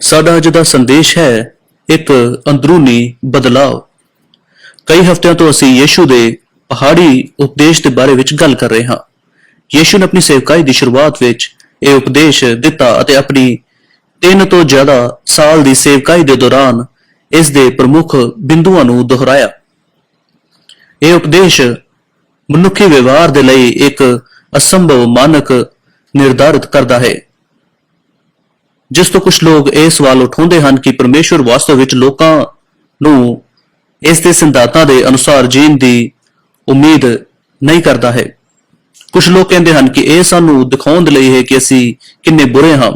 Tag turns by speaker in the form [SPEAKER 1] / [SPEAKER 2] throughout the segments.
[SPEAKER 1] ਸਾਡਾ ਅੱਜ ਦਾ ਸੰਦੇਸ਼ ਹੈ, ਇੱਕ ਅੰਦਰੂਨੀ ਬਦਲਾਅ ਕਈ ਹਫ਼ਤਿਆਂ ਤੋਂ ਅਸੀਂ ਯੀਸ਼ੂ ਦੇ ਪਹਾੜੀ ਉਪਦੇਸ਼ ਦੇ ਬਾਰੇ ਵਿੱਚ ਗੱਲ ਕਰ ਰਹੇ ਹਾਂ। ਯੀਸ਼ੂ ਨੇ ਆਪਣੀ ਸੇਵਕਾਈ ਦੀ ਸ਼ੁਰੂਆਤ ਵਿੱਚ ਇਹ ਉਪਦੇਸ਼ ਦਿੱਤਾ ਅਤੇ ਆਪਣੀ ਤਿੰਨ ਤੋਂ ਜ਼ਿਆਦਾ ਸਾਲ ਦੀ ਸੇਵਕਾਈ ਦੇ ਦੌਰਾਨ ਇਸ ਦੇ ਪ੍ਰਮੁੱਖ ਬਿੰਦੂਆਂ ਨੂੰ ਦੁਹਰਾਇਆ। ਇਹ ਉਪਦੇਸ਼ ਮਨੁੱਖੀ ਵਿਵਹਾਰ ਦੇ ਲਈ ਇੱਕ ਅਸੰਭਵ ਮਾਨਕ ਨਿਰਧਾਰਿਤ ਕਰਦਾ ਹੈ। ਜਿਸ ਤੋਂ ਕੁਝ ਲੋਕ ਇਹ ਸਵਾਲ ਉਠਾਉਂਦੇ ਹਨ ਕਿ ਪਰਮੇਸ਼ਵਰ ਵਾਸਤਵ ਵਿੱਚ ਲੋਕਾਂ ਨੂੰ ਇਸ ਦੇ ਸਿਧਾਂਤਾਂ ਦੇ ਅਨੁਸਾਰ ਜੀਣ ਦੀ ਉਮੀਦ ਨਹੀਂ ਕਰਦਾ ਹੈ। ਕੁਝ ਲੋਕ ਕਹਿੰਦੇ ਹਨ ਕਿ ਇਹ ਸਾਨੂੰ ਦਿਖਾਉਣ ਦੇ ਲਈ ਹੈ ਕਿ ਅਸੀਂ ਕਿੰਨੇ ਬੁਰੇ ਹਾਂ।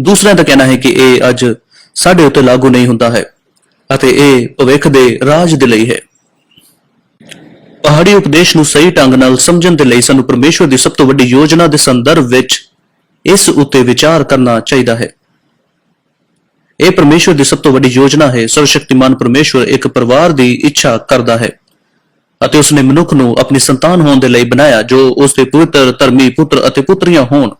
[SPEAKER 1] ਦੂਸਰਿਆਂ ਦਾ ਕਹਿਣਾ ਹੈ ਕਿ ਇਹ ਅੱਜ ਸਾਡੇ ਉੱਤੇ ਲਾਗੂ ਨਹੀਂ ਹੁੰਦਾ ਹੈ ਅਤੇ ਇਹ ਭਵਿੱਖ ਦੇ ਰਾਜ ਦੇ ਲਈ ਹੈ। ਪਹਾੜੀ ਉਪਦੇਸ਼ ਨੂੰ ਸਹੀ ਢੰਗ ਨਾਲ ਸਮਝਣ ਦੇ ਲਈ ਸਾਨੂੰ ਪਰਮੇਸ਼ਵਰ ਦੀ ਸਭ ਤੋਂ ਵੱਡੀ ਯੋਜਨਾ ਦੇ ਸੰਦਰਭ ਵਿੱਚ ਇਸ ਉੱਤੇ ਵਿਚਾਰ ਕਰਨਾ ਚਾਹੀਦਾ ਹੈ। ਇਹ ਪਰਮੇਸ਼ਵਰ ਦੀ ਸਭ ਤੋਂ ਵੱਡੀ ਯੋਜਨਾ ਹੈ। ਸਰਵਸ਼ਕਤੀਮਾਨ ਪਰਮੇਸ਼ਵਰ ਇੱਕ ਪਰਿਵਾਰ ਦੀ ਇੱਛਾ ਕਰਦਾ ਹੈ ਅਤੇ ਉਸਨੇ ਮਨੁੱਖ ਨੂੰ ਆਪਣੀ ਸੰਤਾਨ ਹੋਣ ਦੇ ਲਈ ਬਣਾਇਆ, ਜੋ ਉਸ ਦੇ ਪਵਿੱਤਰ ਧਰਮੀ ਪੁੱਤਰ ਅਤੇ ਪੁੱਤਰੀਆਂ ਹੋਣ।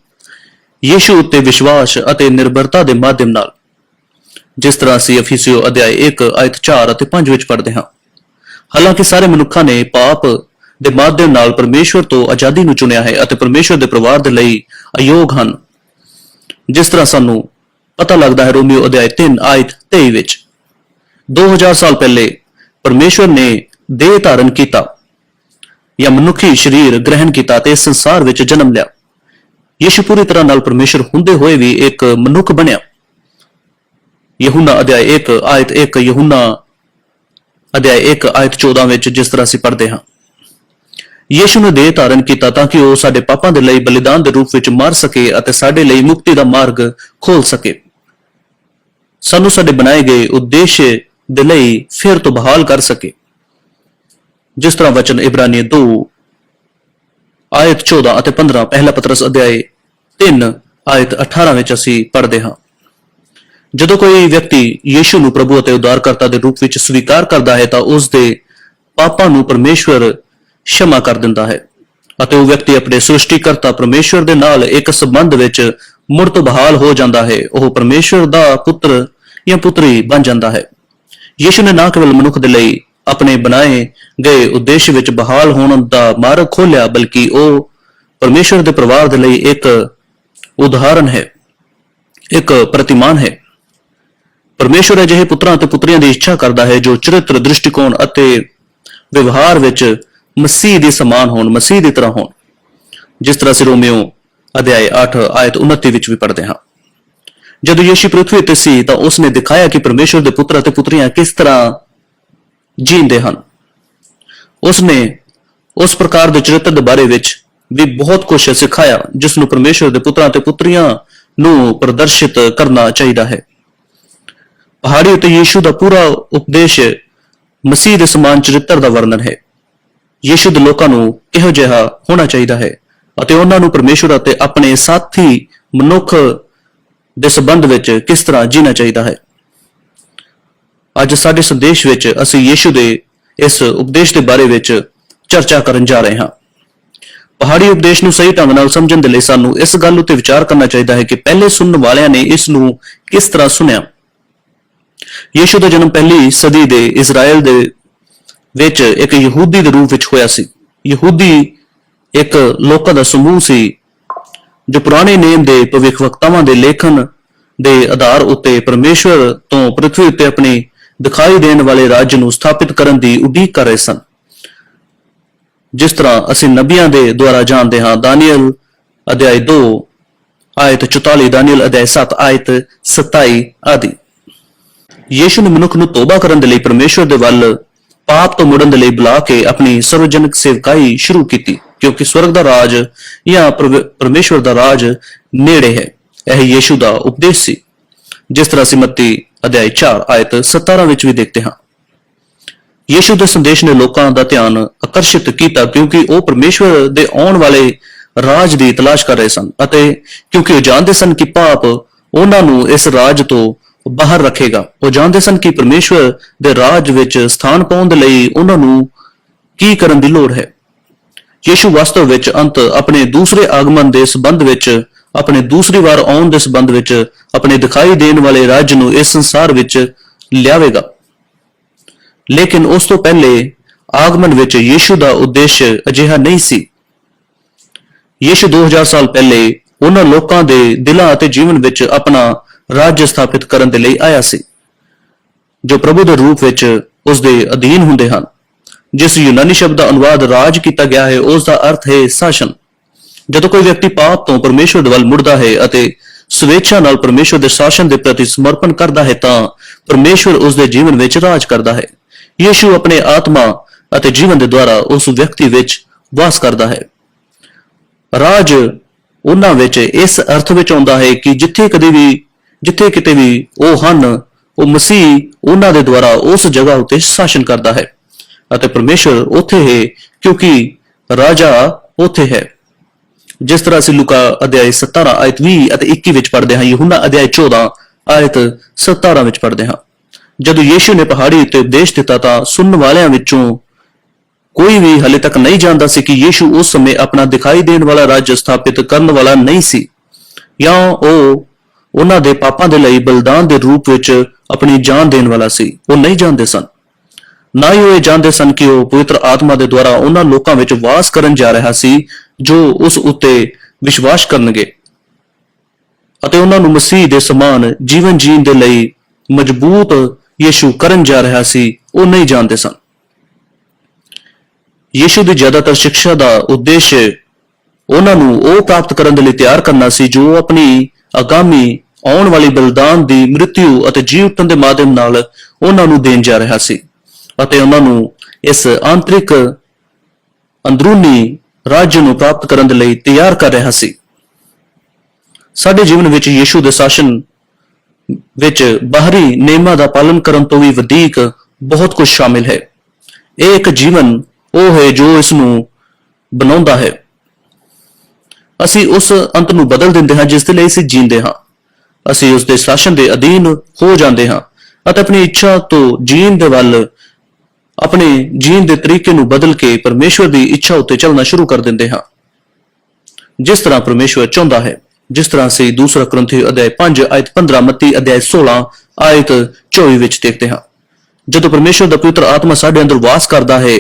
[SPEAKER 1] ਯੀਸ਼ੂ ਉੱਤੇ ਵਿਸ਼ਵਾਸ ਅਤੇ ਨਿਰਭਰਤਾ ਦੇ ਮਾਧਿਅਮ ਨਾਲ। ਜਿਸ ਤਰ੍ਹਾਂ ਅਸੀਂ ਅਫੀਸੀਓ ਅਧਿਆਇ 1 ਆਇਤ 4 ਅਤੇ 5 ਵਿੱਚ ਪੜ੍ਹਦੇ ਹਾਂ। ਹਾਲਾਂਕਿ ਸਾਰੇ ਮਨੁੱਖਾਂ ਨੇ ਪਾਪ ਦੇ ਮਾਧਿਅਮ ਨਾਲ ਪਰਮੇਸ਼ਵਰ ਤੋਂ ਆਜ਼ਾਦੀ ਨੂੰ ਚੁਣਿਆ ਹੈ ਅਤੇ ਪਰਮੇਸ਼ਵਰ ਦੇ ਪਰਿਵਾਰ ਦੇ ਲਈ ਅਯੋਗ ਹਨ। ਜਿਸ ਤਰ੍ਹਾਂ ਸਾਨੂੰ ਪਤਾ ਲੱਗਦਾ ਹੈ ਰੋਮੀਓ ਅਧਿਆਇ 3 ਆਇਤ 23 ਵਿੱਚ। 2000 ਸਾਲ ਪਹਿਲੇ ਪਰਮੇਸ਼ਵਰ ਨੇ ਦੇਹ ਧਾਰਨ ਕੀਤਾ ਜਾਂ ਮਨੁੱਖੀ ਸਰੀਰ ਗ੍ਰਹਿਣ ਕੀਤਾ ਤੇ ਸੰਸਾਰ ਵਿੱਚ ਜਨਮ ਲਿਆ। ਯਿਸੂ ਪੂਰੀ ਤਰ੍ਹਾਂ ਨਾਲ ਪਰਮੇਸ਼ਰ ਹੁੰਦੇ ਹੋਏ ਵੀ ਇੱਕ ਮਨੁੱਖ ਬਣਿਆ। ਯਹੂਨਾ ਅਧਿਆਇ 1 ਆਇਤ 1 ਯਹੂਨਾ ਅਧਿਆਇ 1 ਆਇਤ 14 ਵਿੱਚ ਜਿਸ ਤਰ੍ਹਾਂ ਅਸੀਂ ਪੜ੍ਹਦੇ ਹਾਂ। ਯੀਸ਼ੂ ਨੇ ਦੇਹ ਧਾਰਨ ਕੀਤਾ ਤਾਂ ਕਿ ਉਹ ਸਾਡੇ ਪਾਪਾਂ ਦੇ ਲਈ ਬਲੀਦਾਨ ਦੇ ਰੂਪ ਵਿੱਚ ਮਰ ਸਕੇ ਅਤੇ ਸਾਡੇ ਲਈ ਮੁਕਤੀ ਦਾ ਮਾਰਗ ਖੋਲ ਸਕੇ। ਸਾਨੂੰ ਸਾਡੇ ਬਣਾਏ ਗਏ ਉਦੇਸ਼ ਦੇ ਲਈ ਫਿਰ ਤੋਂ ਬਹਾਲ ਕਰ ਸਕੇ। ਜਿਸ ਤਰ੍ਹਾਂ ਵਚਨ ਇਬਰਾਨੀ 2 ਆਇਤ 14 ਅਤੇ 15 ਪਹਿਲਾ ਪਤਰਸ ਅਧਿਆਇ 3 ਆਇਤ 18 ਵਿੱਚ ਅਸੀਂ ਪੜ੍ਹਦੇ ਹਾਂ। ਜਦੋਂ ਕੋਈ ਵਿਅਕਤੀ ਯੀਸ਼ੂ ਨੂੰ ਪ੍ਰਭੂ ਅਤੇ ਉਦਾਰਕਰਤਾ ਦੇ ਰੂਪ ਵਿੱਚ ਸਵੀਕਾਰ ਕਰਦਾ ਹੈ ਤਾਂ ਉਸ ਦੇ ਪਾਪਾਂ ਨੂੰ ਪਰਮੇਸ਼ਵਰ ਸ਼ਮਾ ਕਰ ਦਿੰਦਾ ਹੈ ਅਤੇ ਉਹ ਵਿਅਕਤੀ ਆਪਣੇ ਸ੍ਰਿਸ਼ਟੀਕਰਤਾ ਪਰਮੇਸ਼ਵਰ ਦੇ ਨਾਲ ਇੱਕ ਸਬੰਧ ਵਿੱਚ ਮੁੜ ਤੋਂ ਬਹਾਲ ਹੋ ਜਾਂਦਾ ਹੈ। ਉਹ ਪਰਮੇਸ਼ਵਰ ਦਾ ਪੁੱਤਰ ਜਾਂ ਪੁੱਤਰੀ ਬਣ ਜਾਂਦਾ ਹੈ। ਯੀਸ਼ੂ ਨੇ ਨਾ ਕੇਵਲ ਮਨੁੱਖ ਦੇ ਲਈ ਆਪਣੇ ਬਣਾਏ ਗਏ ਉਦੇਸ਼ ਵਿੱਚ ਬਹਾਲ ਹੋਣ ਦਾ ਮਾਰਗ ਖੋਲਿਆ ਬਲਕਿ ਉਹ ਪਰਮੇਸ਼ਵਰ ਦੇ ਪਰਿਵਾਰ ਦੇ ਲਈ ਇੱਕ ਉਦਾਹਰਨ ਹੈ, ਇੱਕ ਪ੍ਰਤੀਮਾਨ ਹੈ। ਪਰਮੇਸ਼ਵਰ ਅਜਿਹੇ ਪੁੱਤਰਾਂ ਅਤੇ ਪੁੱਤਰੀਆਂ ਦੀ ਇੱਛਾ ਕਰਦਾ ਹੈ ਜੋ ਚਰਿੱਤਰ, ਦ੍ਰਿਸ਼ਟੀਕੋਣ ਅਤੇ ਵਿਵਹਾਰ ਵਿੱਚ ਮਸੀਹ ਦੇ ਸਮਾਨ ਹੋਣ, ਮਸੀਹ ਦੀ ਤਰ੍ਹਾਂ ਹੋਣ। ਜਿਸ ਤਰ੍ਹਾਂ ਅਸੀਂ ਰੋਮੀਓ ਅਧਿਆਇ 8 ਆਇਤ 29 ਵਿੱਚ ਵੀ ਪੜ੍ਹਦੇ ਹਾਂ। ਜਦੋਂ ਯੀਸ਼ੂ ਪ੍ਰithvi ਤੇ ਸੀ ਤਾਂ ਉਸ ਨੇ ਦਿਖਾਇਆ ਕਿ ਪਰਮੇਸ਼ਵਰ ਦੇ ਪੁੱਤਰ ਅਤੇ ਪੁੱਤਰੀਆਂ ਕਿਸ ਤਰ੍ਹਾਂ ਜੀਂਦੇ ਹਨ। ਉਸ ਨੇ ਉਸ ਪ੍ਰਕਾਰ ਦੇ ਚਰਿੱਤਰ ਦੇ ਬਾਰੇ ਵਿੱਚ ਵੀ ਬਹੁਤ ਕੁਝ ਸਿਖਾਇਆ, ਜਿਸ ਨੂੰ ਪਰਮੇਸ਼ਵਰ ਦੇ ਪੁੱਤਰਾਂ ਤੇ ਪੁੱਤਰੀਆਂ ਨੂੰ ਪ੍ਰਦਰਸ਼ਿਤ ਕਰਨਾ ਚਾਹੀਦਾ ਹੈ। ਪਹਾੜੀ ਉਤੇ ਯੀਸ਼ੂ ਦਾ ਪੂਰਾ ਉਪਦੇਸ਼ ਮਸੀਹ ਦੇ ਸਮਾਨ ਚਰਿੱਤਰ ਦਾ ਵਰਣਨ ਹੈ। ਯੀਸ਼ੂ ਦੇ ਲੋਕਾਂ ਨੂੰ ਕਿਹੋ ਜਿਹਾ ਹੋਣਾ ਚਾਹੀਦਾ ਹੈ ਅਤੇ ਉਹਨਾਂ ਨੂੰ ਪਰਮੇਸ਼ਵਰ ਅਤੇ ਆਪਣੇ ਸਾਥੀ ਮਨੁੱਖ ਦੇ ਸੰਬੰਧ ਵਿੱਚ ਕਿਸ ਤਰ੍ਹਾਂ ਜੀਣਾ ਚਾਹੀਦਾ ਹੈ? ਅੱਜ ਸਾਡੇ ਸੰਦੇਸ਼ ਵਿੱਚ ਅਸੀਂ ਯੀਸ਼ੂ ਦੇ ਇਸ ਉਪਦੇਸ਼ ਦੇ ਬਾਰੇ ਵਿੱਚ ਚਰਚਾ ਕਰਨ ਜਾ ਰਹੇ ਹਾਂ। ਪਹਾੜੀ ਉਪਦੇਸ਼ ਨੂੰ ਸਹੀ ਢੰਗ ਨਾਲ ਸਮਝਣ ਦੇ ਲਈ ਸਾਨੂੰ ਇਸ ਗੱਲ ਉੱਤੇ ਵਿਚਾਰ ਕਰਨਾ ਚਾਹੀਦਾ ਹੈ ਕਿ ਪਹਿਲੇ ਸੁਣਨ ਵਾਲਿਆਂ ਨੇ ਇਸ ਨੂੰ ਕਿਸ ਤਰ੍ਹਾਂ ਸੁਣਿਆ। ਯੀਸ਼ੂ ਦਾ ਜਨਮ ਪਹਿਲੀ ਸਦੀ ਦੇ ਇਜ਼ਰਾਈਲ ਦੇ ਵਿੱਚ ਇੱਕ ਯਹੂਦੀ ਦੇ ਰੂਪ ਵਿੱਚ ਹੋਇਆ ਸੀ। ਯਹੂਦੀ ਇੱਕ ਲੋਕਾਂ ਦਾ ਸਮੂਹ ਸੀ। ਜੋ ਪੁਰਾਣੇ ਨੇਮ ਦੇ ਭਵਿੱਖਵਕਤਾਵਾਂ ਦੇ ਲੇਖਨ ਦੇ ਆਧਾਰ ਉੱਤੇ ਪਰਮੇਸ਼ਵਰ ਤੋਂ ਪ੍ਰithvi ਉੱਤੇ ਆਪਣੀ ਦਿਖਾਈ ਦੇਣ ਵਾਲੇ ਰਾਜ ਨੂੰ ਸਥਾਪਿਤ ਕਰਨ ਦੀ ਉਡੀਕ ਕਰ ਰਹੇ ਸਨ। ਜਿਸ ਤਰ੍ਹਾਂ ਅਸੀਂ ਨਬੀਆਂ ਦੇ ਦੁਆਰਾ ਜਾਣਦੇ ਹਾਂ, ਦਾਨੀਅਲ ਅਧਿਆਇ 2 ਆਇਤ 44 ਦਾਨੀਅਲ ਅਧਿਆਇ 7 ਆਇਤ 27 ਆਦਿ। ਯੀਸ਼ੂ ਨੇ ਮਨੁੱਖ ਨੂੰ ਤੋਬਾ ਕਰਨ ਦੇ ਲਈ ਪਰਮੇਸ਼ਵਰ ਦੇ ਵੱਲ ਪਾਪ ਤੋਂ ਮੁੜਨ ਦੇ ਲਈ ਬੁਲਾ ਕੇ ਆਪਣੀ ਸਰਵਜਨਕ ਸੇਵਕਾਈ ਸ਼ੁਰੂ ਕੀਤੀ। ਕਿਉਂਕਿ ਸਵਰਗ ਦਾ ਰਾਜ ਜਾਂ ਪ੍ਰਵ- ਪਰਮੇਸ਼ਵਰ ਦਾ ਰਾਜ ਨੇੜੇ ਹੈ। ਇਹ ਯੀਸ਼ੂ ਦਾ ਉਪਦੇਸ਼ ਸੀ। ਜਿਸ ਤਰ੍ਹਾਂ ਅਸੀਂ ਅਧਿਆਇ 4 ਆਇਤ 17 ਵਿੱਚ ਵੀ ਦੇਖਦੇ ਹਾਂ। ਯੀਸ਼ੂ ਦੇ ਸੰਦੇਸ਼ ਨੇ ਲੋਕਾਂ ਦਾ ਧਿਆਨ ਆਕਰਸ਼ਿਤ ਕੀਤਾ ਕਿਉਂਕਿ ਉਹ ਪਰਮੇਸ਼ਵਰ ਦੇ ਆਉਣ ਵਾਲੇ ਰਾਜ ਦੀ ਤਲਾਸ਼ ਕਰ ਰਹੇ ਸਨ ਅਤੇ ਕਿਉਂਕਿ ਉਹ ਜਾਣਦੇ ਸਨ ਕਿ ਪਾਪ ਉਹਨਾਂ ਨੂੰ ਇਸ ਰਾਜ ਤੋਂ ਬਾਹਰ ਰੱਖੇਗਾ। ਉਹ ਜਾਣਦੇ ਸਨ ਕਿ ਪਰਮੇਸ਼ਵਰ ਦੇ ਰਾਜ ਵਿੱਚ ਸਥਾਨ ਪਾਉਣ ਦੇ ਲਈ ਉਹਨਾਂ ਨੂੰ ਕੀ ਕਰਨ ਦੀ ਲੋੜ ਹੈ। ਯੀਸ਼ੂ ਵਾਸਤਵ ਵਿੱਚ ਅੰਤ, ਆਪਣੇ ਦੂਸਰੇ ਆਗਮਨ ਦੇ ਸੰਬੰਧ ਵਿੱਚ, ਆਪਣੇ ਦੂਸਰੀ ਵਾਰ ਆਉਣ ਦੇ ਸੰਬੰਧ ਵਿੱਚ, ਆਪਣੇ ਦਿਖਾਈ ਦੇਣ ਵਾਲੇ ਰਾਜ ਨੂੰ ਇਸ ਸੰਸਾਰ ਵਿੱਚ ਲਿਆਵੇਗਾ। ਲੇਕਿਨ ਉਸ ਤੋਂ ਪਹਿਲੇ ਆਗਮਨ ਵਿੱਚ ਯੀਸ਼ੂ ਦਾ ਉਦੇਸ਼ ਅਜਿਹਾ ਨਹੀਂ ਸੀ। ਯੀਸ਼ੂ 2000 ਸਾਲ ਪਹਿਲੇ ਉਹਨਾਂ ਲੋਕਾਂ ਦੇ ਦਿਲਾਂ ਅਤੇ ਜੀਵਨ ਵਿੱਚ ਆਪਣਾ ਰਾਜ ਸਥਾਪਿਤ ਕਰਨ ਦੇ ਲਈ ਆਇਆ ਸੀ, ਜੋ ਪ੍ਰਭੂ ਦੇ ਰੂਪ ਵਿੱਚ ਉਸ ਦੇ ਅਧੀਨ ਹੁੰਦੇ ਹਨ। ਜਿਸ ਯੂਨਾਨੀ ਸ਼ਬਦ ਦਾ ਅਨੁਵਾਦ ਰਾਜ ਕੀਤਾ ਗਿਆ ਹੈ, ਉਸ ਦਾ ਅਰਥ ਹੈ ਸ਼ਾਸਨ। ਜਦੋਂ ਕੋਈ ਵਿਅਕਤੀ ਪਾਪ ਤੋਂ ਪਰਮੇਸ਼ਵਰ ਦੇ ਵੱਲ ਮੁੜਦਾ ਹੈ ਅਤੇ ਸਵੇಚ್ਛਾ ਨਾਲ ਪਰਮੇਸ਼ਵਰ ਦੇ ਸ਼ਾਸਨ ਦੇ ਪ੍ਰਤੀ ਸਮਰਪਣ ਕਰਦਾ ਹੈ, ਤਾਂ ਪਰਮੇਸ਼ਵਰ ਉਸ ਦੇ ਜੀਵਨ ਵਿੱਚ ਰਾਜ ਕਰਦਾ ਹੈ। ਯੀਸ਼ੂ ਆਪਣੇ ਆਤਮਾ ਅਤੇ ਜੀਵਨ ਦੇ ਦੁਆਰਾ ਉਸ ਵਿਅਕਤੀ ਵਿੱਚ ਵਾਸ ਕਰਦਾ ਹੈ। ਰਾਜ ਉਹਨਾਂ ਵਿੱਚ ਇਸ ਅਰਥ ਵਿੱਚ ਆਉਂਦਾ ਹੈ ਕਿ ਜਿੱਥੇ ਕਦੇ ਵੀ, ਜਿੱਥੇ ਕਿਤੇ ਵੀ ਉਹ ਹਨ, ਉਹ ਮਸੀਹ ਉਹਨਾਂ ਦੇ ਦੁਆਰਾ ਉਸ ਜਗ੍ਹਾ ਉੱਤੇ ਸ਼ਾਸਨ ਕਰਦਾ ਹੈ। ਅਤੇ ਪਰਮੇਸ਼ਵਰ ਉੱਥੇ ਹੈ, ਕਿਉਂਕਿ ਰਾਜਾ ਉੱਥੇ ਹੈ। ਜਿਸ ਤਰ੍ਹਾਂ ਅਸੀਂ ਲੁਕਾ ਅਧਿਆਇ 17 ਆਇਤ 20 ਅਤੇ 21 ਵਿੱਚ ਪੜ੍ਹਦੇ ਹਾਂ ਯਹੂਨਾ ਅਧਿਆਇ 14 ਆਇਤ 17 ਵਿੱਚ ਪੜ੍ਹਦੇ ਹਾਂ। ਜਦੋਂ ਯੀਸ਼ੂ ਨੇ ਪਹਾੜੀ ਉੱਤੇ ਉਪਦੇਸ਼ ਦਿੱਤਾ ਤਾਂ ਸੁਣਨ ਵਾਲਿਆਂ ਵਿੱਚੋਂ ਕੋਈ ਵੀ ਹਲੇ ਤੱਕ ਨਹੀਂ ਜਾਣਦਾ ਸੀ ਕਿ ਯੀਸ਼ੂ ਉਸ ਸਮੇਂ ਆਪਣਾ ਦਿਖਾਈ ਦੇਣ ਵਾਲਾ ਰਾਜ ਸਥਾਪਿਤ ਕਰਨ ਵਾਲਾ ਨਹੀਂ ਸੀ। ਜਾਂ ਉਹ ਉਹਨਾਂ ਦੇ ਪਾਪਾਂ ਦੇ ਲਈ ਬਲਿਦਾਨ ਦੇ ਰੂਪ ਵਿੱਚ ਆਪਣੀ ਜਾਨ ਦੇਣ ਵਾਲਾ ਸੀ। ਉਹ ਨਹੀਂ ਜਾਣਦੇ ਸਨ। ਨਾ ਹੀ ਉਹ ਇਹ ਜਾਣਦੇ ਸਨ ਕਿ ਉਹ ਪਵਿੱਤਰ ਆਤਮਾ ਦੇ ਦੁਆਰਾ ਉਹਨਾਂ ਲੋਕਾਂ ਵਿੱਚ ਵਾਸ ਕਰਨ ਜਾ ਰਿਹਾ ਸੀ, ਜੋ ਉਸ ਉੱਤੇ ਵਿਸ਼ਵਾਸ ਕਰਨਗੇ। ਅਤੇ ਉਹਨਾਂ ਨੂੰ ਮਸੀਹ ਦੇ ਸਮਾਨ ਜੀਵਨ ਜੀਣ ਦੇ ਲਈ ਮਜ਼ਬੂਤ ਯੀਸ਼ੂ ਕਰਨ ਜਾ ਰਿਹਾ ਸੀ, ਉਹ ਨਹੀਂ ਜਾਣਦੇ ਸਨ। ਯੀਸ਼ੂ ਦੀ ਜ਼ਿਆਦਾਤਰ ਸਿੱਖਿਆ ਦਾ ਉਦੇਸ਼ ਉਹਨਾਂ ਨੂੰ ਉਹ ਪ੍ਰਾਪਤ ਕਰਨ ਦੇ ਲਈ ਤਿਆਰ ਕਰਨਾ ਸੀ, ਜੋ ਆਪਣੀ ਆਗਾਮੀ ਆਉਣ ਵਾਲੀ ਬਲਿਦਾਨ ਦੀ ਮ੍ਰਿਤਿਉ ਅਤੇ ਜੀ ਉੱਠਣ ਦੇ ਮਾਧਿਅਮ ਨਾਲ ਉਹਨਾਂ ਨੂੰ ਦੇਣ ਜਾ ਰਿਹਾ ਸੀ। ਅਤੇ ਉਹਨਾਂ ਨੂੰ ਇਸ ਆਂਤਰਿਕ ਅੰਦਰੂਨੀ ਰਾਜ ਨੂੰ ਪ੍ਰਾਪਤ ਕਰਨ ਦੇ ਲਈ ਤਿਆਰ ਕਰ ਰਿਹਾ ਸੀ। ਸਾਡੇ ਜੀਵਨ ਵਿੱਚ ਯੀਸ਼ੂ ਦੇ ਸ਼ਾਸਨ ਵਿੱਚ ਬਾਹਰੀ ਨਿਯਮਾਂ ਦਾ ਪਾਲਨ ਕਰਨ ਤੋਂ ਵੀ ਵਧੇਕ ਬਹੁਤ ਕੁਝ ਸ਼ਾਮਿਲ ਹੈ। ਇਹ ਇੱਕ ਜੀਵਨ ਉਹ ਹੈ ਜੋ ਇਸ ਨੂੰ ਬਣਾਉਂਦਾ ਹੈ। ਅਸੀਂ ਉਸ ਅੰਤ ਨੂੰ ਬਦਲ ਦਿੰਦੇ ਹਾਂ ਜਿਸ ਦੇ ਲਈ ਅਸੀਂ ਜੀਂਦੇ ਹਾਂ। ਅਸੀਂ ਉਸ ਦੇ ਸ਼ਾਸਨ ਦੇ ਅਧੀਨ ਹੋ ਜਾਂਦੇ ਹਾਂ ਅਤੇ ਆਪਣੀ ਇੱਛਾ ਤੋਂ ਜੀਣ ਦੇ ਵੱਲ ਆਪਣੇ ਜੀਣ ਦੇ ਤਰੀਕੇ ਨੂੰ ਬਦਲ ਕੇ ਪਰਮੇਸ਼ਵਰ ਦੀ ਇੱਛਾ ਉੱਤੇ ਚੱਲਣਾ ਸ਼ੁਰੂ ਕਰ ਦਿੰਦੇ ਹਾਂ। ਜਿਸ ਤਰ੍ਹਾਂ ਪਰਮੇਸ਼ਵਰ ਚਾਹੁੰਦਾ ਹੈ, ਜਿਸ ਤਰ੍ਹਾਂ ਅਸੀਂ ਦੂਸਰਾ ਕਰੰਥੀ ਅਧਿਆਇ 5 ਆਇਤ 15 ਮੱਤੀ ਅਧਿਆਇ 16 ਆਇਤ 24 ਵਿੱਚ ਦੇਖਦੇ ਹਾਂ। ਜਦੋਂ ਪਰਮੇਸ਼ਵਰ ਦਾ ਪਵਿੱਤਰ ਆਤਮਾ ਸਾਡੇ ਅੰਦਰ ਵਾਸ ਕਰਦਾ ਹੈ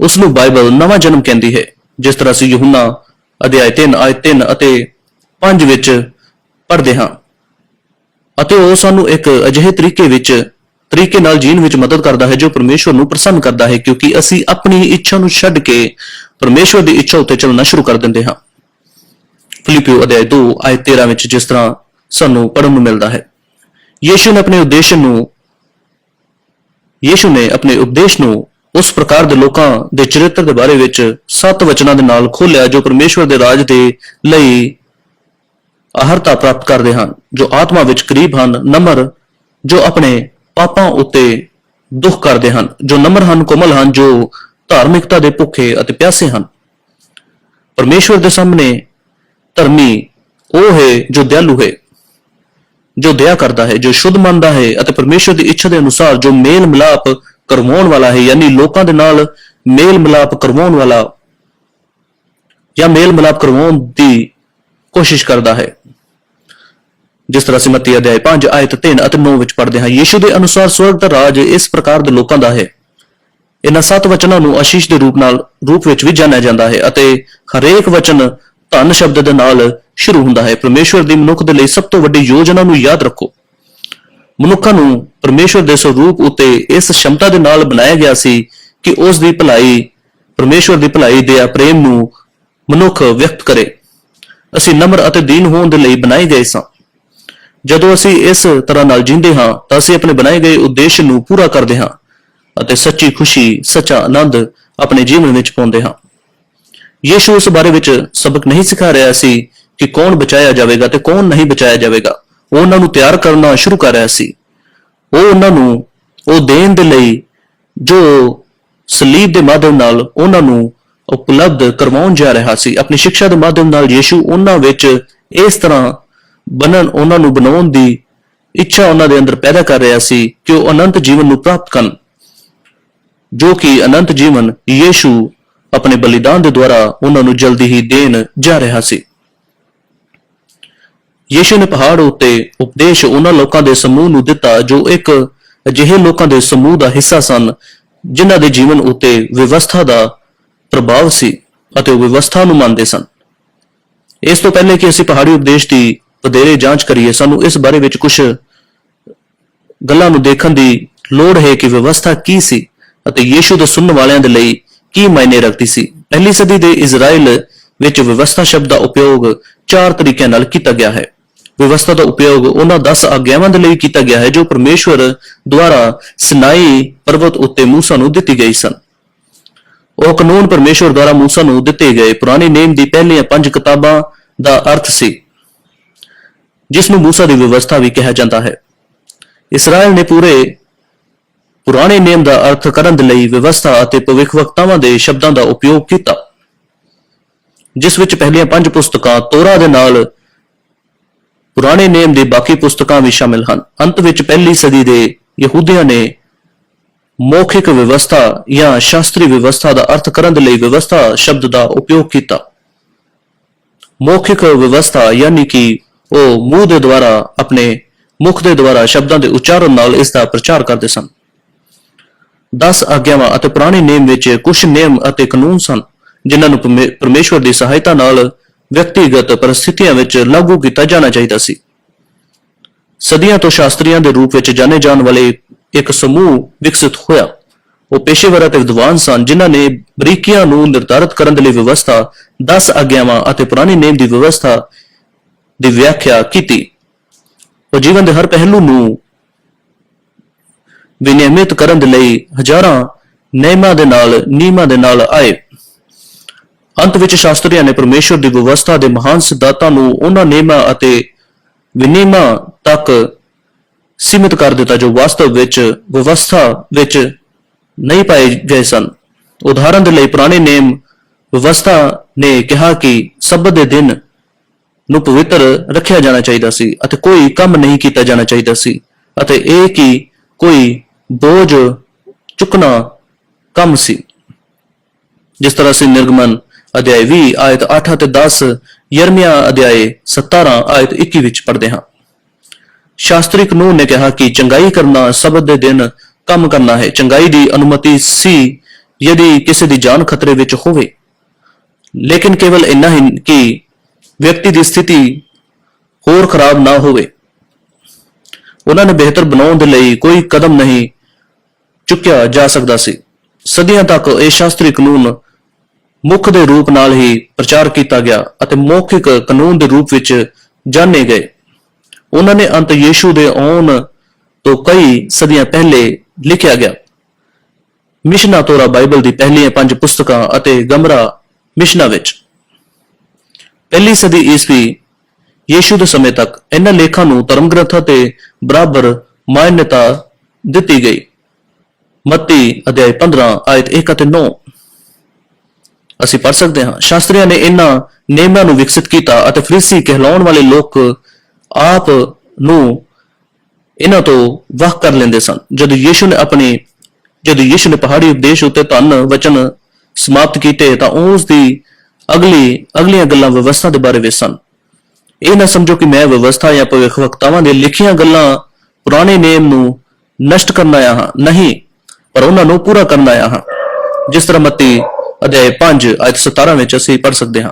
[SPEAKER 1] ਉਸ ਨੂੰ ਬਾਈਬਲ ਨਵਾਂ ਜਨਮ ਕਹਿੰਦੀ ਹੈ, ਜਿਸ ਤਰ੍ਹਾਂ ਅਸੀਂ ਯਹੂਨਾ ਅਧਿਆਇ 3 ਆਇਤ 3 ਅਤੇ 5 ਵਿੱਚ ਪੜ੍ਹਦੇ ਹਾਂ। ਅਤੇ ਉਹ ਸਾਨੂੰ ਇੱਕ ਅਜਿਹੇ ਤਰੀਕੇ ਵਿੱਚ ਤਰੀਕੇ ਨਾਲ ਜੀਣ ਵਿੱਚ ਮਦਦ ਕਰਦਾ ਹੈ ਜੋ ਪਰਮੇਸ਼ਵਰ ਨੂੰ ਪ੍ਰਸੰਨ ਕਰਦਾ ਹੈ, ਕਿਉਂਕਿ ਅਸੀਂ ਆਪਣੀ ਇੱਛਾ ਨੂੰ ਛੱਡ ਕੇ ਪਰਮੇਸ਼ਵਰ ਦੀ ਇੱਛਾ ਉੱਤੇ ਚੱਲਣਾ ਸ਼ੁਰੂ ਕਰ ਦਿੰਦੇ ਹਾਂ। ਫਿਲਿਪੀਓ ਅਧਿਆਇ 2 ਆਇਤ 13 ਵਿੱਚ ਜਿਸ ਤਰ੍ਹਾਂ ਸਾਨੂੰ ਪੜ੍ਹਨ ਨੂੰ ਮਿਲਦਾ ਹੈ। ਯੀਸ਼ੂ ਨੇ ਆਪਣੇ ਉਦੇਸ਼ ਨੂੰ, ਯੀਸ਼ੂ ਨੇ ਆਪਣੇ ਉਪਦੇਸ਼ ਨੂੰ ਉਸ ਪ੍ਰਕਾਰ ਦੇ ਲੋਕਾਂ ਦੇ ਚਰਿੱਤਰ ਦੇ ਬਾਰੇ ਵਿੱਚ ਸੱਤ ਵਚਨਾਂ ਦੇ ਨਾਲ ਖੋਲਿਆ ਜੋ ਪਰਮੇਸ਼ਵਰ ਦੇ ਰਾਜ ਦੇ ਲਈ ਅਹਰਤਾ ਪ੍ਰਾਪਤ ਕਰਦੇ ਹਨ, ਜੋ ਆਤਮਾ ਵਿੱਚ ਕਰੀਬ ਹਨ, ਨਮਰ, ਜੋ ਆਪਣੇ ਪਾਪਾਂ ਉੱਤੇ ਦੁੱਖ ਕਰਦੇ ਹਨ, ਜੋ ਨਮਰ ਹਨ, ਕੋਮਲ ਹਨ, ਜੋ ਧਾਰਮਿਕਤਾ ਦੇ ਭੁੱਖੇ ਅਤੇ ਪਿਆਸੇ ਹਨ। ਪਰਮੇਸ਼ਵਰ ਦੇ ਸਾਹਮਣੇ ਧਰਮੀ ਉਹ ਹੈ ਜੋ ਦਿਆਲੂ ਹੈ, ਜੋ ਦਇਆ ਕਰਦਾ ਹੈ, ਜੋ ਸ਼ੁੱਧ ਮੰਨਦਾ ਹੈ ਅਤੇ ਪਰਮੇਸ਼ਵਰ ਦੀ ਇੱਛਾ ਦੇ ਅਨੁਸਾਰ ਜੋ ਮੇਲ ਮਿਲਾਪ ਕਰਵਾਉਣ ਵਾਲਾ ਹੈ, ਯਾਨੀ ਲੋਕਾਂ ਦੇ ਨਾਲ ਮੇਲ ਮਿਲਾਪ ਕਰਵਾਉਣ ਵਾਲਾ ਜਾਂ ਮੇਲ ਮਿਲਾਪ ਕਰਵਾਉਣ ਦੀ ਕੋਸ਼ਿਸ਼ ਕਰਦਾ ਹੈ। ਜਿਸ ਤਰ੍ਹਾਂ ਅਸੀਂ ਮੱਤੀ ਅਧਿਆਇ 5 ਆਇਤ 3 ਅਤੇ 9 ਵਿੱਚ ਪੜ੍ਹਦੇ ਹਾਂ, ਯੀਸ਼ੂ ਦੇ ਅਨੁਸਾਰ ਸਵਰਗ ਦਾ ਰਾਜ ਇਸ ਪ੍ਰਕਾਰ ਦੇ ਲੋਕਾਂ ਦਾ ਹੈ। ਇਹਨਾਂ ਸੱਤ ਵਚਨਾਂ ਨੂੰ ਆਸ਼ੀਸ਼ ਦੇ ਰੂਪ ਨਾਲ, ਰੂਪ ਵਿੱਚ ਵੀ ਜਾਣਿਆ ਜਾਂਦਾ ਹੈ ਅਤੇ ਹਰੇਕ ਵਚਨ ਧਨ ਸ਼ਬਦ ਦੇ ਨਾਲ ਸ਼ੁਰੂ ਹੁੰਦਾ ਹੈ। ਪਰਮੇਸ਼ਵਰ ਦੀ ਮਨੁੱਖ ਦੇ ਲਈ ਸਭ ਤੋਂ ਵੱਡੀ ਯੋਜਨਾ ਨੂੰ ਯਾਦ ਰੱਖੋ। ਮਨੁੱਖਾਂ ਨੂੰ ਪਰਮੇਸ਼ਵਰ ਦੇ ਸਰੂਪ ਉੱਤੇ ਇਸ ਸ਼ਮਤਾ ਦੇ ਨਾਲ ਬਣਾਇਆ ਗਿਆ ਸੀ ਕਿ ਉਸ ਦੀ ਭਲਾਈ, ਪਰਮੇਸ਼ਵਰ ਦੀ ਭਲਾਈ ਦੇ ਆ ਪ੍ਰੇਮ ਨੂੰ ਮਨੁੱਖ ਵਿਅਕਤ ਕਰੇ। ਅਸੀਂ ਨਮਰ ਅਤੇ ਦੀਨ ਹੋਣ ਦੇ ਲਈ ਬਣਾਏ ਗਏ ਸਾਂ। ਜਦੋਂ ਅਸੀਂ ਇਸ ਤਰ੍ਹਾਂ ਨਾਲ ਜਿੰਦੇ ਹਾਂ, ਤਾਂ ਅਸੀਂ ਆਪਣੇ ਬਣਾਏ ਗਏ ਉਦੇਸ਼ ਨੂੰ ਪੂਰਾ ਕਰਦੇ ਹਾਂ ਅਤੇ ਸੱਚੀ ਖੁਸ਼ੀ, ਸੱਚਾ ਆਨੰਦ ਆਪਣੇ ਜੀਵਨ ਵਿੱਚ ਪਾਉਂਦੇ ਹਾਂ। ਯੀਸ਼ੂ ਉਸ ਬਾਰੇ ਵਿੱਚ ਸਬਕ ਨਹੀਂ ਸਿਖਾ ਰਿਹਾ ਸੀ ਕਿ ਕੌਣ ਬਚਾਇਆ ਜਾਵੇਗਾ ਤੇ ਕੌਣ ਨਹੀਂ ਬਚਾਇਆ ਜਾਵੇਗਾ। ਉਹ ਉਹਨਾਂ ਨੂੰ ਤਿਆਰ ਕਰਨਾ ਸ਼ੁਰੂ ਕਰ ਰਿਹਾ ਸੀ। ਉਹ ਉਹਨਾਂ ਨੂੰ ਉਹ ਦੇਣ ਦੇ ਲਈ ਜੋ ਸਲੀਬ ਦੇ ਮਾਧਿਅਮ ਨਾਲ ਉਹਨਾਂ ਨੂੰ ਉਪਲਬਧ ਕਰਵਾਉਣ ਜਾ ਰਿਹਾ ਸੀ। ਆਪਣੀ ਸਿੱਖਿਆ ਦੇ ਮਾਧਿਅਮ ਨਾਲ ਯੀਸ਼ੂ ਉਹਨਾਂ ਵਿੱਚ ਇਸ ਤਰ੍ਹਾਂ ਬਣਨ ਉਹਨਾਂ ਨੂੰ ਬਣਾਉਣ ਦੀ ਇੱਛਾ ਉਹਨਾਂ ਦੇ ਅੰਦਰ ਪੈਦਾ ਕਰ ਰਿਹਾ ਸੀ ਕਿ ਉਹ ਅਨੰਤ ਜੀਵਨ ਨੂੰ ਪ੍ਰਾਪਤ ਕਰਨ, ਜੋ ਕਿ ਅਨੰਤ ਜੀਵਨ ਯੀਸ਼ੂ ਆਪਣੇ ਬਲੀਦਾਨ ਦੇ ਦੁਆਰਾ ਉਹਨਾਂ ਨੂੰ ਜਲਦੀ ਹੀ ਦੇਣ ਜਾ ਰਿਹਾ ਸੀ। ਯੀਸ਼ੂ ਨੇ ਪਹਾੜ ਉੱਤੇ ਉਪਦੇਸ਼ ਉਹਨਾਂ ਲੋਕਾਂ ਦੇ ਸਮੂਹ ਨੂੰ ਦਿੱਤਾ, ਜੋ ਇੱਕ ਅਜਿਹੇ ਲੋਕਾਂ ਦੇ ਸਮੂਹ ਦਾ ਹਿੱਸਾ ਸਨ, ਜਿਨ੍ਹਾਂ ਦੇ ਜੀਵਨ ਉੱਤੇ ਵਿਵਸਥਾ ਦਾ ਪ੍ਰਭਾਵ ਸੀ ਅਤੇ ਉਹ ਵਿਵਸਥਾ ਨੂੰ ਮੰਨਦੇ ਸਨ। ਇਸ ਤੋਂ ਪਹਿਲੇ ਕਿ ਅਸੀਂ ਪਹਾੜੀ ਉਪਦੇਸ਼ ਦੀ ਵਧੇਰੇ ਜਾਂਚ ਕਰੀਏ, ਸਾਨੂੰ ਇਸ ਬਾਰੇ ਵਿੱਚ ਕੁਝ ਗੱਲਾਂ ਨੂੰ ਦੇਖਣ ਦੀ ਲੋੜ ਹੈ ਕਿ ਵਿਵਸਥਾ ਕੀ ਸੀ ਅਤੇ ਯੀਸ਼ੂ ਦੇ ਸੁਣਨ ਵਾਲਿਆਂ ਦੇ ਲਈ ਕੀ ਮਾਇਨੇ ਰੱਖਦੀ ਸੀ। ਪਹਿਲੀ ਸਦੀ ਦੇ ਇਜ਼ਰਾਈਲ ਵਿੱਚ ਵਿਵਸਥਾ ਸ਼ਬਦ ਦਾ ਉਪਯੋਗ ਚਾਰ ਤਰੀਕਿਆਂ ਨਾਲ ਕੀਤਾ ਗਿਆ ਹੈ। ਵਿਵਸਥਾ ਦਾ ਉਪਯੋਗ ਉਹਨਾਂ 10 ਆਗਿਆਵਾਂ ਦੇ ਲਈ ਕੀਤਾ ਗਿਆ ਹੈ, ਜੋ ਪਰਮੇਸ਼ਵਰ ਦੁਆਰਾ ਸਿਨਾਈ ਪਰਬਤ ਉੱਤੇ ਮੂਸਾ ਨੂੰ ਦਿੱਤੀ ਗਈ ਸਨ। ਉਹ ਕਾਨੂੰਨ ਪਰਮੇਸ਼ਵਰ ਦੁਆਰਾ ਮੂਸਾ ਨੂੰ ਦਿੱਤੇ ਗਏ ਪੁਰਾਣੇ ਨੇਮ ਦੀ ਪਹਿਲੀਆਂ ਪੰਜ ਕਿਤਾਬਾਂ ਦਾ ਅਰਥ ਸੀ। ਜਿਸ ਨੂੰ ਮੂਸਾ ਦੀ ਵਿਵਸਥਾ ਵੀ ਕਿਹਾ ਜਾਂਦਾ ਹੈ। ਇਸਰਾਇਲ ਨੇ ਪੂਰੇ ਪੁਰਾਣੇ ਨੇਮ ਦਾ ਅਰਥ ਕਰਨ ਦੇ ਲਈ ਵਿਵਸਥਾ ਅਤੇ ਭਵਿੱਖਵਕਤਾਵਾਂ ਦੇ ਸ਼ਬਦਾਂ ਦਾ ਉਪਯੋਗ ਕੀਤਾ, ਜਿਸ ਵਿੱਚ ਪਹਿਲੀਆਂ ਪੰਜ ਪੁਸਤਕਾਂ ਤੋਰਾ ਦੇ ਨਾਲ ਪੁਰਾਣੇ ਨੇਮ ਦੇ ਬਾਕੀ ਪੁਸਤਕਾਂ ਵੀ ਸ਼ਾਮਿਲ ਹਨ। ਅੰਤ ਵਿੱਚ ਪਹਿਲੀ ਸਦੀ ਦੇ ਯਹੂਦੀਆਂ ਨੇ ਮੌਖਿਕ ਵਿਵਸਥਾ ਜਾਂ ਸ਼ਾਸਤਰੀ ਵਿਵਸਥਾ ਦਾ ਅਰਥ ਕਰਨ ਦੇ ਲਈ ਵਿਵਸਥਾ ਸ਼ਬਦ ਦਾ ਉਪਯੋਗ ਕੀਤਾ। ਮੌਖਿਕ ਵਿਵਸਥਾ ਯਾਨੀ ਕਿ ਉਹ ਮੂੰਹ ਦੇ ਦੁਆਰਾ, ਆਪਣੇ ਮੁਖ ਦੇ ਦੁਆਰਾ ਸ਼ਬਦਾਂ ਦੇ ਉਚਾਰਨ ਨਾਲ ਇਸ ਦਾ ਪ੍ਰਚਾਰ ਕਰਦੇ ਸਨ। 10 ਆਗਿਆਵਾਂ ਅਤੇ ਪੁਰਾਣੇ ਨੇਮ ਵਿੱਚ ਕੁਝ ਨਿਯਮ ਅਤੇ ਕਾਨੂੰਨ ਸਨ, ਜਿਨ੍ਹਾਂ ਨੂੰ ਪਰਮੇ- ਪਰਮੇਸ਼ਵਰ ਦੀ ਸਹਾਇਤਾ ਨਾਲ ਵਿਅਕਤੀਗਤ ਪਰਿਸਥਿਤੀਆਂ ਵਿੱਚ ਲਾਗੂ ਕੀਤਾ ਜਾਣਾ ਚਾਹੀਦਾ ਸੀ। ਸਦੀਆਂ ਤੋਂ ਸ਼ਾਸਤਰੀਆਂ ਦੇ ਰੂਪ ਵਿੱਚ ਜਾਣੇ ਜਾਣ ਵਾਲੇ ਇੱਕ ਸਮੂਹ ਵਿਕਸਿਤ ਹੋਇਆ। ਉਹ ਪੇਸ਼ੇਵਰ ਅਤੇ ਵਿਦਵਾਨ ਸਨ, ਜਿਨ੍ਹਾਂ ਨੇ ਬਰੀਕੀਆਂ ਨੂੰ ਨਿਰਧਾਰਤ ਕਰਨ ਦੇ ਲਈ ਵਿਵਸਥਾ 10 ਆਗਿਆਵਾਂ ਅਤੇ ਪੁਰਾਣੇ ਨੇਮ ਦੀ ਵਿਵਸਥਾ ਦੀ ਵਿਆਖਿਆ ਕੀਤੀ। ਉਹ ਜੀਵਨ ਦੇ ਹਰ ਪਹਿਲੂ ਨੂੰ ਵਿਨਿਯਮਿਤ ਕਰਨ ਦੇ ਲਈ ਹਜ਼ਾਰਾਂ ਨਿਯਮਾਂ ਦੇ ਨਾਲ ਨਿਯਮਾਂ ਦੇ ਨਾਲ ਆਏ। ਅੰਤ ਵਿੱਚ ਸ਼ਾਸਤਰੀਆਂ ਨੇ ਪਰਮੇਸ਼ਵਰ ਦੀ ਵਿਵਸਥਾ ਦੇ ਮਹਾਨ ਸਿਧਾਂਤਾਂ ਨੂੰ ਉਹਨਾਂ ਨਿਯਮਾਂ ਅਤੇ ਵਿਨਿਯਮਾਂ ਤੱਕ ਸੀਮਿਤ ਕਰ ਦਿੱਤਾ, ਜੋ ਵਾਸਤਵ ਵਿੱਚ, ਵਿਵਸਥਾ ਵਿੱਚ ਨਹੀਂ ਪਾਏ ਗਏ ਸਨ। ਉਦਾਹਰਨ ਦੇ ਲਈ ਪੁਰਾਣੇ ਨੇਮ ਵਿਵਸਥਾ ਨੇ ਕਿਹਾ ਕਿ ਸਬਤ ਦੇ ਦਿਨ ਨੂੰ ਪਵਿੱਤਰ ਰੱਖਿਆ ਜਾਣਾ ਚਾਹੀਦਾ ਸੀ ਅਤੇ ਕੋਈ ਕੰਮ ਨਹੀਂ ਕੀਤਾ ਜਾਣਾ ਚਾਹੀਦਾ ਸੀ। ਅਤੇ ਇਹ ਕਿ ਕੋਈ ਬੋਝ ਚੁੱਕਣਾ ਕੰਮ ਸੀ। ਜਿਸ ਤਰ੍ਹਾਂ ਅਸੀਂ ਨਿਰਗਮਨ ਅਧਿਆਇ 20 ਆਇਤ 8 ਅਤੇ 10 ਯਰਮੀਆ ਅਧਿਆਇ 17 ਆਇਤ 21 ਵਿੱਚ ਪੜ੍ਹਦੇ ਹਾਂ। ਸ਼ਾਸਤਰੀ ਕਾਨੂੰਨ ਨੇ ਕਿਹਾ ਕਿ ਚੰਗਾਈ ਕਰਨਾ ਸਬਤ ਦੇ ਦਿਨ ਕੰਮ ਕਰਨਾ ਹੈ। ਚੰਗਾਈ ਦੀ ਅਨੁਮਤੀ ਸੀ ਯਦि ਕਿਸੇ ਦੀ ਜਾਨ ਖਤਰੇ ਵਿੱਚ ਹੋਵੇ। ਲੇਕਿਨ ਕੇਵਲ ਇੰਨਾ ਹੀ ਕਿ ਵਿਅਕਤੀ ਦੀ ਸਥਿਤੀ ਹੋਰ ਖਰਾਬ ਨਾ ਹੋਵੇ। ਉਹਨਾਂ ਨੂੰ ਬਿਹਤਰ ਬਣਾਉਣ ਦੇ ਲਈ ਕੋਈ ਕਦਮ ਨਹੀਂ ਚੁੱਕਿਆ ਜਾ ਸਕਦਾ ਸੀ। ਸਦੀਆਂ ਤੱਕ ਇਹ ਸ਼ਾਸਤਰੀ ਕਾਨੂੰਨ ਮੁੱਖ ਦੇ ਰੂਪ ਨਾਲ ਹੀ ਪ੍ਰਚਾਰ ਕੀਤਾ ਗਿਆ ਅਤੇ ਮੌਖਿਕ ਕਾਨੂੰਨ ਦੇ ਰੂਪ ਵਿੱਚ ਜਾਣੇ ਗਏ। ਉਹਨਾਂ ਨੇ ਅੰਤ ਯੀਸ਼ੂ ਦੇ ਆਉਣ ਤੋਂ ਕਈ ਸਦੀਆਂ ਪਹਿਲੇ ਲਿਖਿਆ ਗਿਆ। ਮਿਸ਼ਨਾ ਤੋਰਾ ਬਾਈਬਲ ਦੀ ਪਹਿਲੀਆਂ ਪੰਜ ਪੁਸਤਕਾਂ ਅਤੇ ਗਮਰਾ ਮਿਸ਼ਨਾ ਵਿੱਚ ਪਹਿਲੀ ਸਦੀ ਈਸਵੀ ਯੀਸ਼ੂ ਦੇ ਸਮੇਂ ਤੱਕ ਇਹਨਾਂ ਲੇਖਾਂ ਨੂੰ ਧਰਮ ਗ੍ਰੰਥਾਂ ਤੇ ਬਰਾਬਰ ਮਾਨਤਾ ਦਿੱਤੀ ਗਈ। ਮੱਤੀ ਅਧਿਆਇ 15 ਆਇਤ 1 ਅਤੇ 9 ਅਸੀਂ ਪੜ੍ਹ ਸਕਦੇ ਹਾਂ, ਸ਼ਾਸਤਰੀਆਂ ਨੇ ਇਹਨਾਂ ਨਿਯਮਾਂ ਨੂੰ ਵਿਕਸਿਤ ਕੀਤਾ ਅਤੇ ਫਰੀਸੀ ਕਹਿਲਾਉਣ ਵਾਲੇ ਲੋਕ ਆਪ ਨੂੰ ਇਹਨਾਂ ਤੋਂ ਵਾਹ ਕਰ ਲੈਂਦੇ ਸਨ। ਜਦ ਯੀਸ਼ੂ ਨੇ ਆਪਣੀ, ਜਦ ਯੀਸ਼ੂ ਨੇ ਪਹਾੜੀ ਉਪਦੇਸ਼ ਉੱਤੇ ਧੰਨ, ਵਚਨ ਸਮਾਪਤ ਕੀਤੇ ਤਾਂ ਉਸ ਦੀ ਅਗਲੀ, ਅਗਲੀਆਂ ਗੱਲਾਂ ਵਿਵਸਥਾ ਦੇ ਬਾਰੇ ਵਿੱਚ ਸਨ। ਇਹ ਨਾ ਸਮਝੋ ਕਿ ਮੈਂ ਵਿਵਸਥਾ ਜਾਂ ਭਵਿੱਖਵਕਤਾਵਾਂ ਦੇ ਲਿਖੀਆਂ ਗੱਲਾਂ ਪੁਰਾਣੇ ਨੇਮ ਨੂੰ ਨਸ਼ਟ ਕਰਨ ਆਇਆ ਹਾਂ। ਨਹੀਂ, ਪਰ ਉਹਨਾਂ ਨੂੰ ਪੂਰਾ ਕਰਨ ਆਇਆ ਹਾਂ। ਜਿਸ ਤਰ੍ਹਾਂ ਮਤੀ ਅਧਿਆਇ 5 ਆਇਤ 17 ਵਿੱਚ ਅਸੀਂ ਪੜ੍ਹ ਸਕਦੇ ਹਾਂ।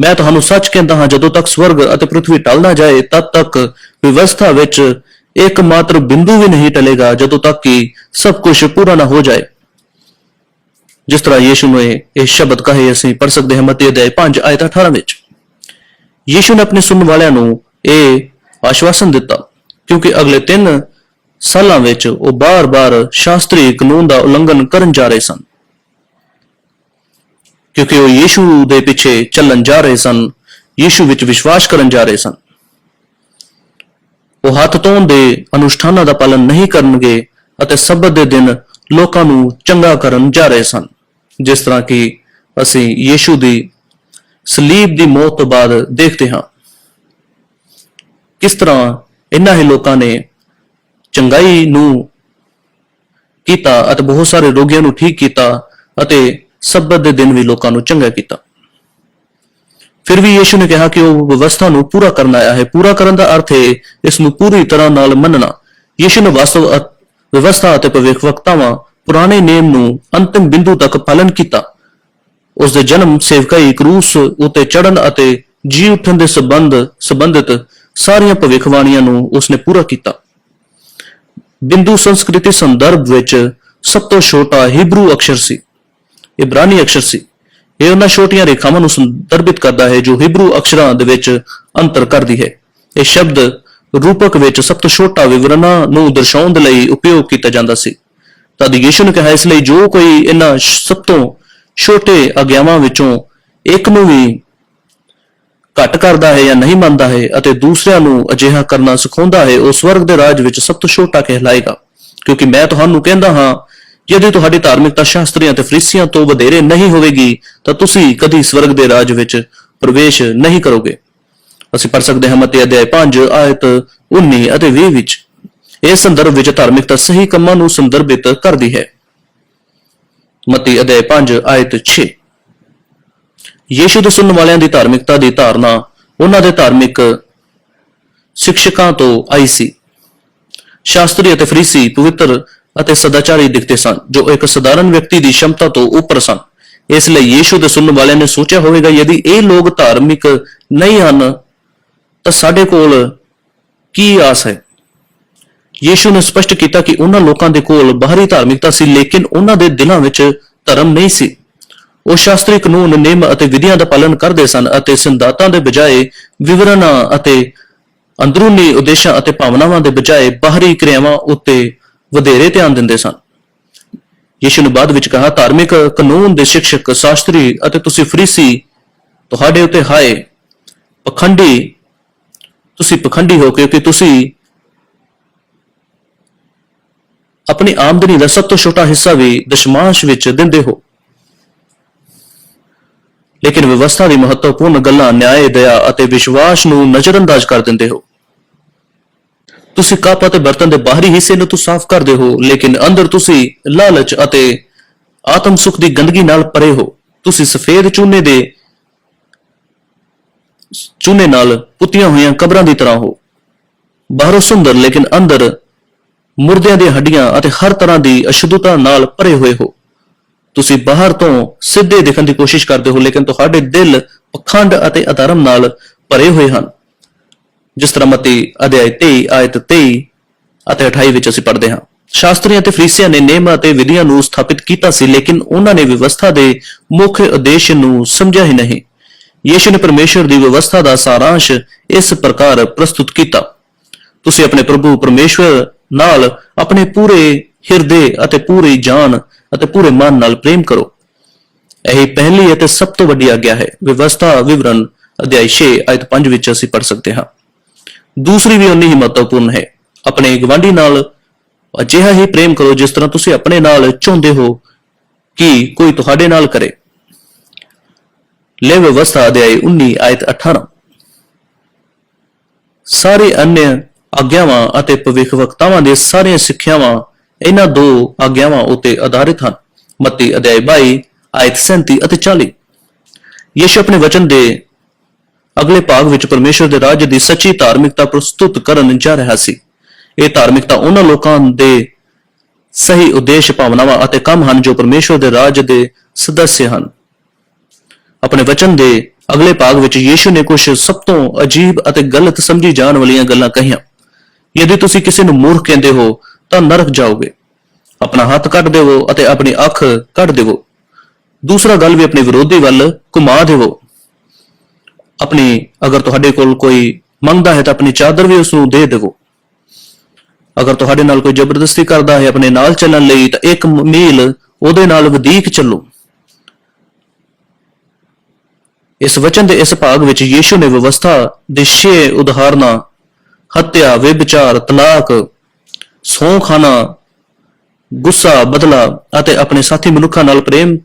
[SPEAKER 1] ਮੈਂ ਤੁਹਾਨੂੰ ਸੱਚ ਕਹਿੰਦਾ ਹਾਂ, ਜਦੋਂ ਤੱਕ ਸਵਰਗ ਅਤੇ ਪ੍ਰithvi ਟਲ ਨਾ ਜਾਏ, ਤਦ ਤੱਕ ਵਿਵਸਥਾ ਵਿੱਚ ਇੱਕ ਮਾਤਰ ਬਿੰਦੂ ਵੀ ਨਹੀਂ ਟਲੇਗਾ, ਜਦੋਂ ਤੱਕ ਕਿ ਸਭ ਕੁਝ ਪੂਰਾ ਨਾ ਹੋ ਜਾਏ। ਜਿਸ ਤਰ੍ਹਾਂ ਯੀਸ਼ੂ ਨੇ ਇਹ ਸ਼ਬਦ ਕਹੇ, ਅਸੀਂ ਪੜ੍ਹ ਸਕਦੇ ਹਾਂ ਮਤੀ ਅਧਿਆਇ 5 ਆਇਤ 18 ਵਿੱਚ। ਯੀਸ਼ੂ ਨੇ ਆਪਣੇ ਸੁਣਨ ਵਾਲਿਆਂ ਨੂੰ ਇਹ ਆਸ਼ਵਾਸਨ ਦਿੱਤਾ, ਕਿਉਂਕਿ ਅਗਲੇ 3 ਸਾਲਾਂ ਵਿੱਚ ਉਹ ਬਾਰ-ਬਾਰ ਸ਼ਾਸਤਰੀ ਕਾਨੂੰਨ ਦਾ ਉਲੰਘਣ ਕਰਨ ਜਾ ਰਹੇ ਸਨ। ਕਿਉਂਕਿ ਉਹ ਯੀਸ਼ੂ ਦੇ ਪਿੱਛੇ ਚੱਲਣ ਜਾ ਰਹੇ ਸਨ, ਯੀਸ਼ੂ ਵਿੱਚ ਵਿਸ਼ਵਾਸ ਕਰਨ ਜਾ ਰਹੇ ਸਨ। ਉਹ ਹੱਥ ਧੋਣ ਦੇ ਅਨੁਸ਼ਠਾਨਾਂ ਦਾ ਪਾਲਨ ਨਹੀਂ ਕਰਨਗੇ ਅਤੇ ਸਬਤ ਦੇ ਦਿਨ ਲੋਕਾਂ ਨੂੰ ਚੰਗਾ ਕਰਨ ਜਾ ਰਹੇ ਸਨ। ਜਿਸ ਤਰ੍ਹਾਂ ਕਿ ਅਸੀਂ ਯੀਸ਼ੂ ਦੀ ਸਲੀਬ ਦੀ ਮੌਤ ਤੋਂ ਬਾਅਦ ਦੇਖਦੇ ਹਾਂ। ਕਿਸ ਤਰ੍ਹਾਂ ਇਨ੍ਹਾਂ ਹੀ ਲੋਕਾਂ ਨੇ ਚੰਗਾਈ ਨੂੰ ਕੀਤਾ ਅਤੇ ਬਹੁਤ ਸਾਰੇ ਰੋਗੀਆਂ ਨੂੰ ਠੀਕ ਕੀਤਾ ਅਤੇ ਸਬਤ ਦੇ ਦਿਨ ਵੀ ਲੋਕਾਂ ਨੂੰ ਚੰਗਾ ਕੀਤਾ। ਫਿਰ ਵੀ ਯੀਸ਼ੂ ਨੇ ਕਿਹਾ ਕਿ ਉਹ ਵਿਵਸਥਾ ਨੂੰ ਪੂਰਾ ਕਰਨ ਆਇਆ ਹੈ। ਪੂਰਾ ਕਰਨ ਦਾ ਅਰਥ ਹੈ ਇਸ ਨੂੰ ਪੂਰੀ ਤਰ੍ਹਾਂ ਨਾਲ ਮੰਨਣਾ। ਯੀਸ਼ੂ ਨੇ ਵਾਸਤਵ ਵਿਵਸਥਾ ਅਤੇ ਭਵਿੱਖਵਕਤਾਵਾਂ ਪੁਰਾਣੇ ਨੇਮ ਨੂੰ ਅੰਤਿਮ ਬਿੰਦੂ ਤੱਕ ਪਾਲਨ ਕੀਤਾ। ਉਸ ਦੇ ਜਨਮ ਸੇਵਕਾਈ ਕਰੂਸ ਉਤੇ ਚੜਨ ਅਤੇ ਜੀ ਉੱਠਣ ਦੇ ਸੰਬੰਧ ਸੰਬੰਧਿਤ ਸਾਰੀਆਂ ਭਵਿੱਖਬਾਣੀਆਂ ਨੂੰ ਉਸਨੇ ਪੂਰਾ ਕੀਤਾ। ਬਿੰਦੂ ਸੰਸਕ੍ਰਿਤੀ ਸੰਦਰਭ ਵਿੱਚ ਸਭ ਤੋਂ ਛੋਟਾ ਹੀਬਰੂ ਅਕਸ਼ਰ ਸੀ। ਇਬਰਾਨੀ ਅਕਸ਼ਰ ਸੀ। ਇਹ ਉਹਨਾਂ ਛੋਟੀਆਂ ਰੇਖਾਵਾਂ ਨੂੰ ਸੰਦਰਭਿਤ ਕਰਦਾ ਹੈ ਜੋ ਹੀਬਰੂ ਅਕਸ਼ਰਾਂ ਦੇ ਵਿੱਚ ਅੰਤਰ ਕਰਦੀ ਹੈ। ਇਹ ਸ਼ਬਦ ਰੂਪਕ ਵਿੱਚ ਸਭ ਤੋਂ ਛੋਟਾ ਵਿਵਰਣਾਂ ਨੂੰ ਦਰਸਾਉਣ ਦੇ ਲਈ ਉਪਯੋਗ ਕੀਤਾ ਜਾਂਦਾ ਸੀ। ਤਦ ਯੀਸ਼ੂ ਨੇ ਕਿਹਾ, ਇਸ ਲਈ ਜੋ ਕੋਈ ਇਹਨਾਂ ਸਭ ਤੋਂ ਛੋਟੇ ਅਗਿਆਵਾਂ ਵਿੱਚੋਂ ਇੱਕ ਨੂੰ ਵੀ ਘੱਟ ਕਰਦਾ ਹੈ ਜਾਂ ਨਹੀਂ ਮੰਨਦਾ ਹੈ ਅਤੇ ਦੂਸਰਿਆਂ ਨੂੰ ਅਜਿਹਾ ਕਰਨਾ ਸਿਖਾਉਂਦਾ ਹੈ, ਉਹ ਸਵਰਗ ਦੇ ਰਾਜ ਵਿੱਚ ਸਭ ਤੋਂ ਛੋਟਾ ਕਹਿਲਾਏਗਾ। ਕਿਉਂਕਿ ਮੈਂ ਤੁਹਾਨੂੰ ਕਹਿੰਦਾ ਹਾਂ ਜੇ ਤੁਹਾਡੀ ਧਾਰਮਿਕਤਾ ਸ਼ਾਸਤਰੀਆਂ ਤੇ ਫਰੀਸੀਆਂ ਤੋਂ ਵਧੇਰੇ ਨਹੀਂ ਹੋਵੇਗੀ, ਤਾਂ ਤੁਸੀਂ ਕਦੀ ਸਵਰਗ ਦੇ ਰਾਜ ਵਿੱਚ ਪ੍ਰਵੇਸ਼ ਨਹੀਂ ਕਰੋਗੇ। ਅਸੀਂ ਪੜ ਸਕਦੇ ਹਾਂ ਮਤੀ ਅਧਿਆਇ 5 ਆਇਤ 19 ਅਤੇ 20 ਵਿੱਚ ਇਸ ਸੰਦਰਭ ਵਿੱਚ ਧਾਰਮਿਕਤਾ ਸਹੀ ਕੰਮਾਂ ਨੂੰ ਸੰਦਰਭਿਤ ਕਰਦੀ ਹੈ। ਮਤੀ ਅਧਿਆਇ 5 ਆਇਤ 6 ਯੀਸ਼ੂ ਦੇ ਸੁਣਨ ਵਾਲਿਆਂ ਦੀ ਧਾਰਮਿਕਤਾ ਦੀ ਧਾਰਨਾ ਉਹਨਾਂ ਦੇ ਧਾਰਮਿਕ ਸਿੱਖਸ਼ਕਾਂ ਤੋਂ ਆਈ ਸੀ। ਸ਼ਾਸਤਰੀ ਅਤੇ ਫਰੀਸੀ ਪਵਿੱਤਰ ਅਤੇ ਸਦਾਚਾਰੀ ਦਿਖਦੇ ਸਨ, ਜੋ ਇੱਕ ਸਧਾਰਨ ਵਿਅਕਤੀ ਦੀ ਸ਼ਮਤਾ ਤੋਂ ਉੱਪਰ ਸਨ। ਇਸ ਲਈ ਯੀਸ਼ੂ ਦੇ ਸੁਣਨ ਵਾਲਿਆਂ ਨੇ ਸੋਚਿਆ ਹੋਵੇਗਾ, ਯਦि ਇਹ ਲੋਕ ਧਾਰਮਿਕ ਨਹੀਂ ਹਨ, ਤਾਂ ਸਾਡੇ ਕੋਲ ਕੀ ਆਸ ਹੈ? ਯੀਸ਼ੂ ਨੇ ਸਪਸ਼ਟ ਕੀਤਾ ਕਿ ਉਹਨਾਂ ਲੋਕਾਂ ਦੇ ਕੋਲ ਬਾਹਰੀ ਧਾਰਮਿਕਤਾ ਸੀ, ਲੇਕਿਨ ਉਹਨਾਂ ਦੇ ਦਿਲਾਂ ਵਿੱਚ ਧਰਮ ਨਹੀਂ ਸੀ। ਉਹ ਸ਼ਾਸਤਰੀ ਕਾਨੂੰਨ, ਨਿਯਮ ਅਤੇ ਵਿਧੀਆਂ ਦਾ ਪਾਲਨ ਕਰਦੇ ਸਨ ਅਤੇ ਸਿੰਧਾਤਾਂ ਦੇ ਬਜਾਏ ਵਿਵਰਣਾਂ ਅਤੇ ਅੰਦਰੂਨੀ ਉਦੇਸ਼ਾਂ ਅਤੇ ਭਾਵਨਾਵਾਂ ਦੇ ਬਜਾਏ ਬਾਹਰੀ ਕਿਰਿਆਵਾਂ ਉੱਤੇ ਵਧੇਰੇ ਧਿਆਨ ਦਿੰਦੇ ਸਨ। ਯੀਸ਼ੂ ਨੇ ਬਾਅਦ ਵਿੱਚ ਕਿਹਾ, ਧਾਰਮਿਕ ਕਾਨੂੰਨ ਦੇ ਸਿੱਖਸ਼ਕ ਸ਼ਾਸਤਰੀ ਅਤੇ ਤੁਸੀਂ ਫਰੀਸੀ, ਤੁਹਾਡੇ ਉੱਤੇ ਹਾਏ, ਪਖੰਡੀ, ਤੁਸੀਂ ਪਖੰਡੀ ਹੋ ਕਿਉਂਕਿ ਤੁਸੀਂ ਆਪਣੀ ਆਮਦਨੀ ਦਾ ਸਭ ਤੋਂ ਛੋਟਾ ਹਿੱਸਾ ਵੀ ਦਸ਼ਮਾਂਸ਼ ਵਿੱਚ ਦਿੰਦੇ ਹੋ। ਲੇਕਿਨ ਵਿਵਸਥਾ ਦੀ ਮਹੱਤਵਪੂਰਨ ਗੱਲਾਂ ਨਿਆਂ, ਦਇਆ ਅਤੇ ਵਿਸ਼ਵਾਸ ਨੂੰ ਨਜ਼ਰਅੰਦਾਜ਼ ਕਰ ਦਿੰਦੇ ਹੋ। ਤੁਸੀਂ ਕੱਪ ਅਤੇ ਬਰਤਨ ਦੇ ਬਾਹਰੀ ਹਿੱਸੇ ਨੂੰ ਤਾਂ ਸਾਫ਼ ਕਰਦੇ ਹੋ ਲੇਕਿਨ ਅੰਦਰ ਤੁਸੀਂ ਲਾਲਚ ਅਤੇ ਆਤਮ ਸੁਖ ਦੀ ਗੰਦਗੀ ਨਾਲ ਪਰੇ ਹੋ। ਤੁਸੀਂ ਸਫੇਦ ਚੂਨੇ ਦੇ ਚੂਨੇ ਨਾਲ ਪੁੱਤੀਆਂ ਹੋਈਆਂ ਕਬਰਾਂ ਦੀ ਤਰ੍ਹਾਂ ਹੋ। ਬਾਹਰੋਂ ਸੁੰਦਰ ਲੇਕਿਨ ਅੰਦਰ ਮੁਰਦਿਆਂ ਦੀਆਂ ਹੱਡੀਆਂ ਅਤੇ ਹਰ ਤਰ੍ਹਾਂ ਦੀ ਅਸ਼ੁੱਧਤਾ ਨਾਲ ਭਰੇ ਹੋਏ ਹੋ। ਤੁਸੀਂ ਬਾਹਰ ਤੋਂ ਸਿੱਧੇ ਦਿਖਣ ਦੀ ਕੋਸ਼ਿਸ਼ ਕਰਦੇ ਹੋ, ਲੇਕਿਨ ਤੁਹਾਡੇ ਦਿਲ ਪਖੰਡ ਅਤੇ ਅਧਰਮ ਨਾਲ ਭਰੇ ਹੋਏ ਹਨ। ਜਿਸ ਤਰ੍ਹਾਂ ਮਤੀ ਅਧਿਆਇ 23 ਆਇਤ 23 ਅਤੇ 28 ਵਿੱਚ ਅਸੀਂ ਪੜ੍ਹਦੇ ਹਾਂ। ਸ਼ਾਸਤਰੀਆਂ ਅਤੇ ਫਰੀਸੀਆਂ ਨੇ ਨਿਯਮ ਅਤੇ ਵਿਧੀਆਂ ਨੂੰ ਸਥਾਪਿਤ ਕੀਤਾ ਸੀ, ਲੇਕਿਨ ਉਹਨਾਂ ਨੇ ਵਿਵਸਥਾ ਦੇ ਮੁੱਖ ਉਦੇਸ਼ ਨੂੰ ਸਮਝਿਆ ਹੀ ਨਹੀਂ। ਯੀਸ਼ੂ ਨੇ ਪਰਮੇਸ਼ਰ ਦੀ ਵਿਵਸਥਾ ਦਾ ਸਾਰਾਂਸ਼ ਇਸ ਪ੍ਰਕਾਰ ਪ੍ਰਸਤੁਤ ਕੀਤਾ। ਤੁਸੀਂ ਆਪਣੇ ਪ੍ਰਭੂ ਪਰਮੇਸ਼ਵਰ ਨਾਲ ਆਪਣੇ ਪੂਰੇ ਹਿਰਦੇ ਅਤੇ ਪੂਰੀ ਜਾਨ ਅਤੇ ਪੂਰੇ ਮਨ ਨਾਲ ਪ੍ਰੇਮ ਕਰੋ। ਇਹ ਪਹਿਲੀ ਅਤੇ ਸਭ ਤੋਂ ਵੱਡੀ ਆਗਿਆ ਹੈ। ਵਿਵਸਥਾ ਵਿਵਰਣ ਅਧਿਆਇ 6 ਆਇਤ 5 ਵਿੱਚ ਅਸੀਂ ਪੜ ਸਕਦੇ ਹਾਂ। ਦੂਸਰੀ ਵੀ ਉਨੀ ਹੀ ਮਹੱਤਵਪੂਰਨ ਹੈ। ਆਪਣੇ ਗਵਾਂਢੀ ਨਾਲ ਅਜਿਹਾ ਹੀ ਪ੍ਰੇਮ ਕਰੋ ਜਿਸ ਤਰ੍ਹਾਂ ਤੁਸੀਂ ਆਪਣੇ ਨਾਲ ਚਾਹੁੰਦੇ ਹੋ ਕਿ ਕੋਈ ਤੁਹਾਡੇ ਨਾਲ ਕਰੇ। ਲੈ ਵਿਵਸਥਾ ਅਧਿਆਇ 19 ਆਇਤ 18 ਸਾਰੇ ਅਨਿ ਆਗਿਆਵਾਂ ਅਤੇ ਭਵਿੱਖਵਕਤਾਵਾਂ ਦੇ ਸਾਰੀਆਂ ਸਿੱਖਿਆਵਾਂ ਇਹਨਾਂ ਦੋ ਆਗਿਆਵਾਂ ਉੱਤੇ ਆਧਾਰਿਤ ਹਨ। ਮੱਤੀ ਅਧਿਆਇ 22 ਆਇਤ 37 ਅਤੇ 40 ਯਿਸੂ ਆਪਣੇ ਵਚਨ ਦੇ ਅਗਲੇ ਭਾਗ ਵਿੱਚ ਪਰਮੇਸ਼ਰ ਦੇ ਰਾਜ ਦੀ ਸੱਚੀ ਧਾਰਮਿਕਤਾ ਪ੍ਰਸਤੁਤ ਕਰਨ ਜਾ ਰਿਹਾ ਸੀ। ਇਹ ਧਾਰਮਿਕਤਾ ਉਹਨਾਂ ਲੋਕਾਂ ਦੇ ਸਹੀ ਉਦੇਸ਼, ਭਾਵਨਾਵਾਂ ਅਤੇ ਕੰਮ ਹਨ ਜੋ ਪਰਮੇਸ਼ਰ ਦੇ ਰਾਜ ਦੇ ਸਦੱਸਿਆ ਹਨ। ਆਪਣੇ ਵਚਨ ਦੇ ਅਗਲੇ ਭਾਗ ਵਿੱਚ ਯੀਸ਼ੂ ਨੇ ਕੁਝ ਸਭ ਤੋਂ ਅਜੀਬ ਅਤੇ ਗਲਤ ਸਮਝੀ ਜਾਣ ਵਾਲੀਆਂ ਗੱਲਾਂ ਕਹੀਆਂ। ਯਦि ਤੁਸੀਂ ਕਿਸੇ ਨੂੰ ਮੂਰਖ ਕਹਿੰਦੇ ਹੋ ਤਾਂ ਨਰਕ ਜਾਓਗੇ ਆਪਣਾ ਹੱਥ ਕੱਢ ਦੇਵੋ ਅਤੇ ਆਪਣੀ ਅੱਖ ਕੱਢ ਦੇਵੋ ਦੂਸਰਾ ਗੱਲ ਵੀ ਆਪਣੇ ਵਿਰੋਧੀ ਵੱਲ ਘੁਮਾ ਦੇਵੋ ਆਪਣੀ ਅਗਰ ਤੁਹਾਡੇ ਕੋਲ ਕੋਈ ਮੰਗਦਾ ਹੈ ਤਾਂ ਆਪਣੀ ਚਾਦਰ ਵੀ ਉਸ ਨੂੰ ਦੇ ਦੇਵੋ ਅਗਰ ਤੁਹਾਡੇ ਨਾਲ ਕੋਈ ਜ਼ਬਰਦਸਤੀ ਕਰਦਾ ਹੈ ਆਪਣੇ ਨਾਲ ਚੱਲਣ ਲਈ ਤਾਂ ਇੱਕ ਮੀਲ ਉਹਦੇ ਨਾਲ ਵਧੇਕ ਚੱਲੋ ਇਸ ਵਚਨ ਦੇ ਇਸ ਭਾਗ ਵਿੱਚ ਯੀਸ਼ੂ ਨੇ ਵਿਵਸਥਾ ਦੇ ਛੇ ਉਦਾਹਰਨਾਂ ਹੱਤਿਆ, ਵਿਭਚਾਰ, ਤਲਾਕ ਸੌਂ ਖਾਣਾ ਗੁੱਸਾ, ਬਦਲਾ ਅਤੇ ਆਪਣੇ ਸਾਥੀ ਮਨੁੱਖਾਂ ਨਾਲ ਪ੍ਰੇਮ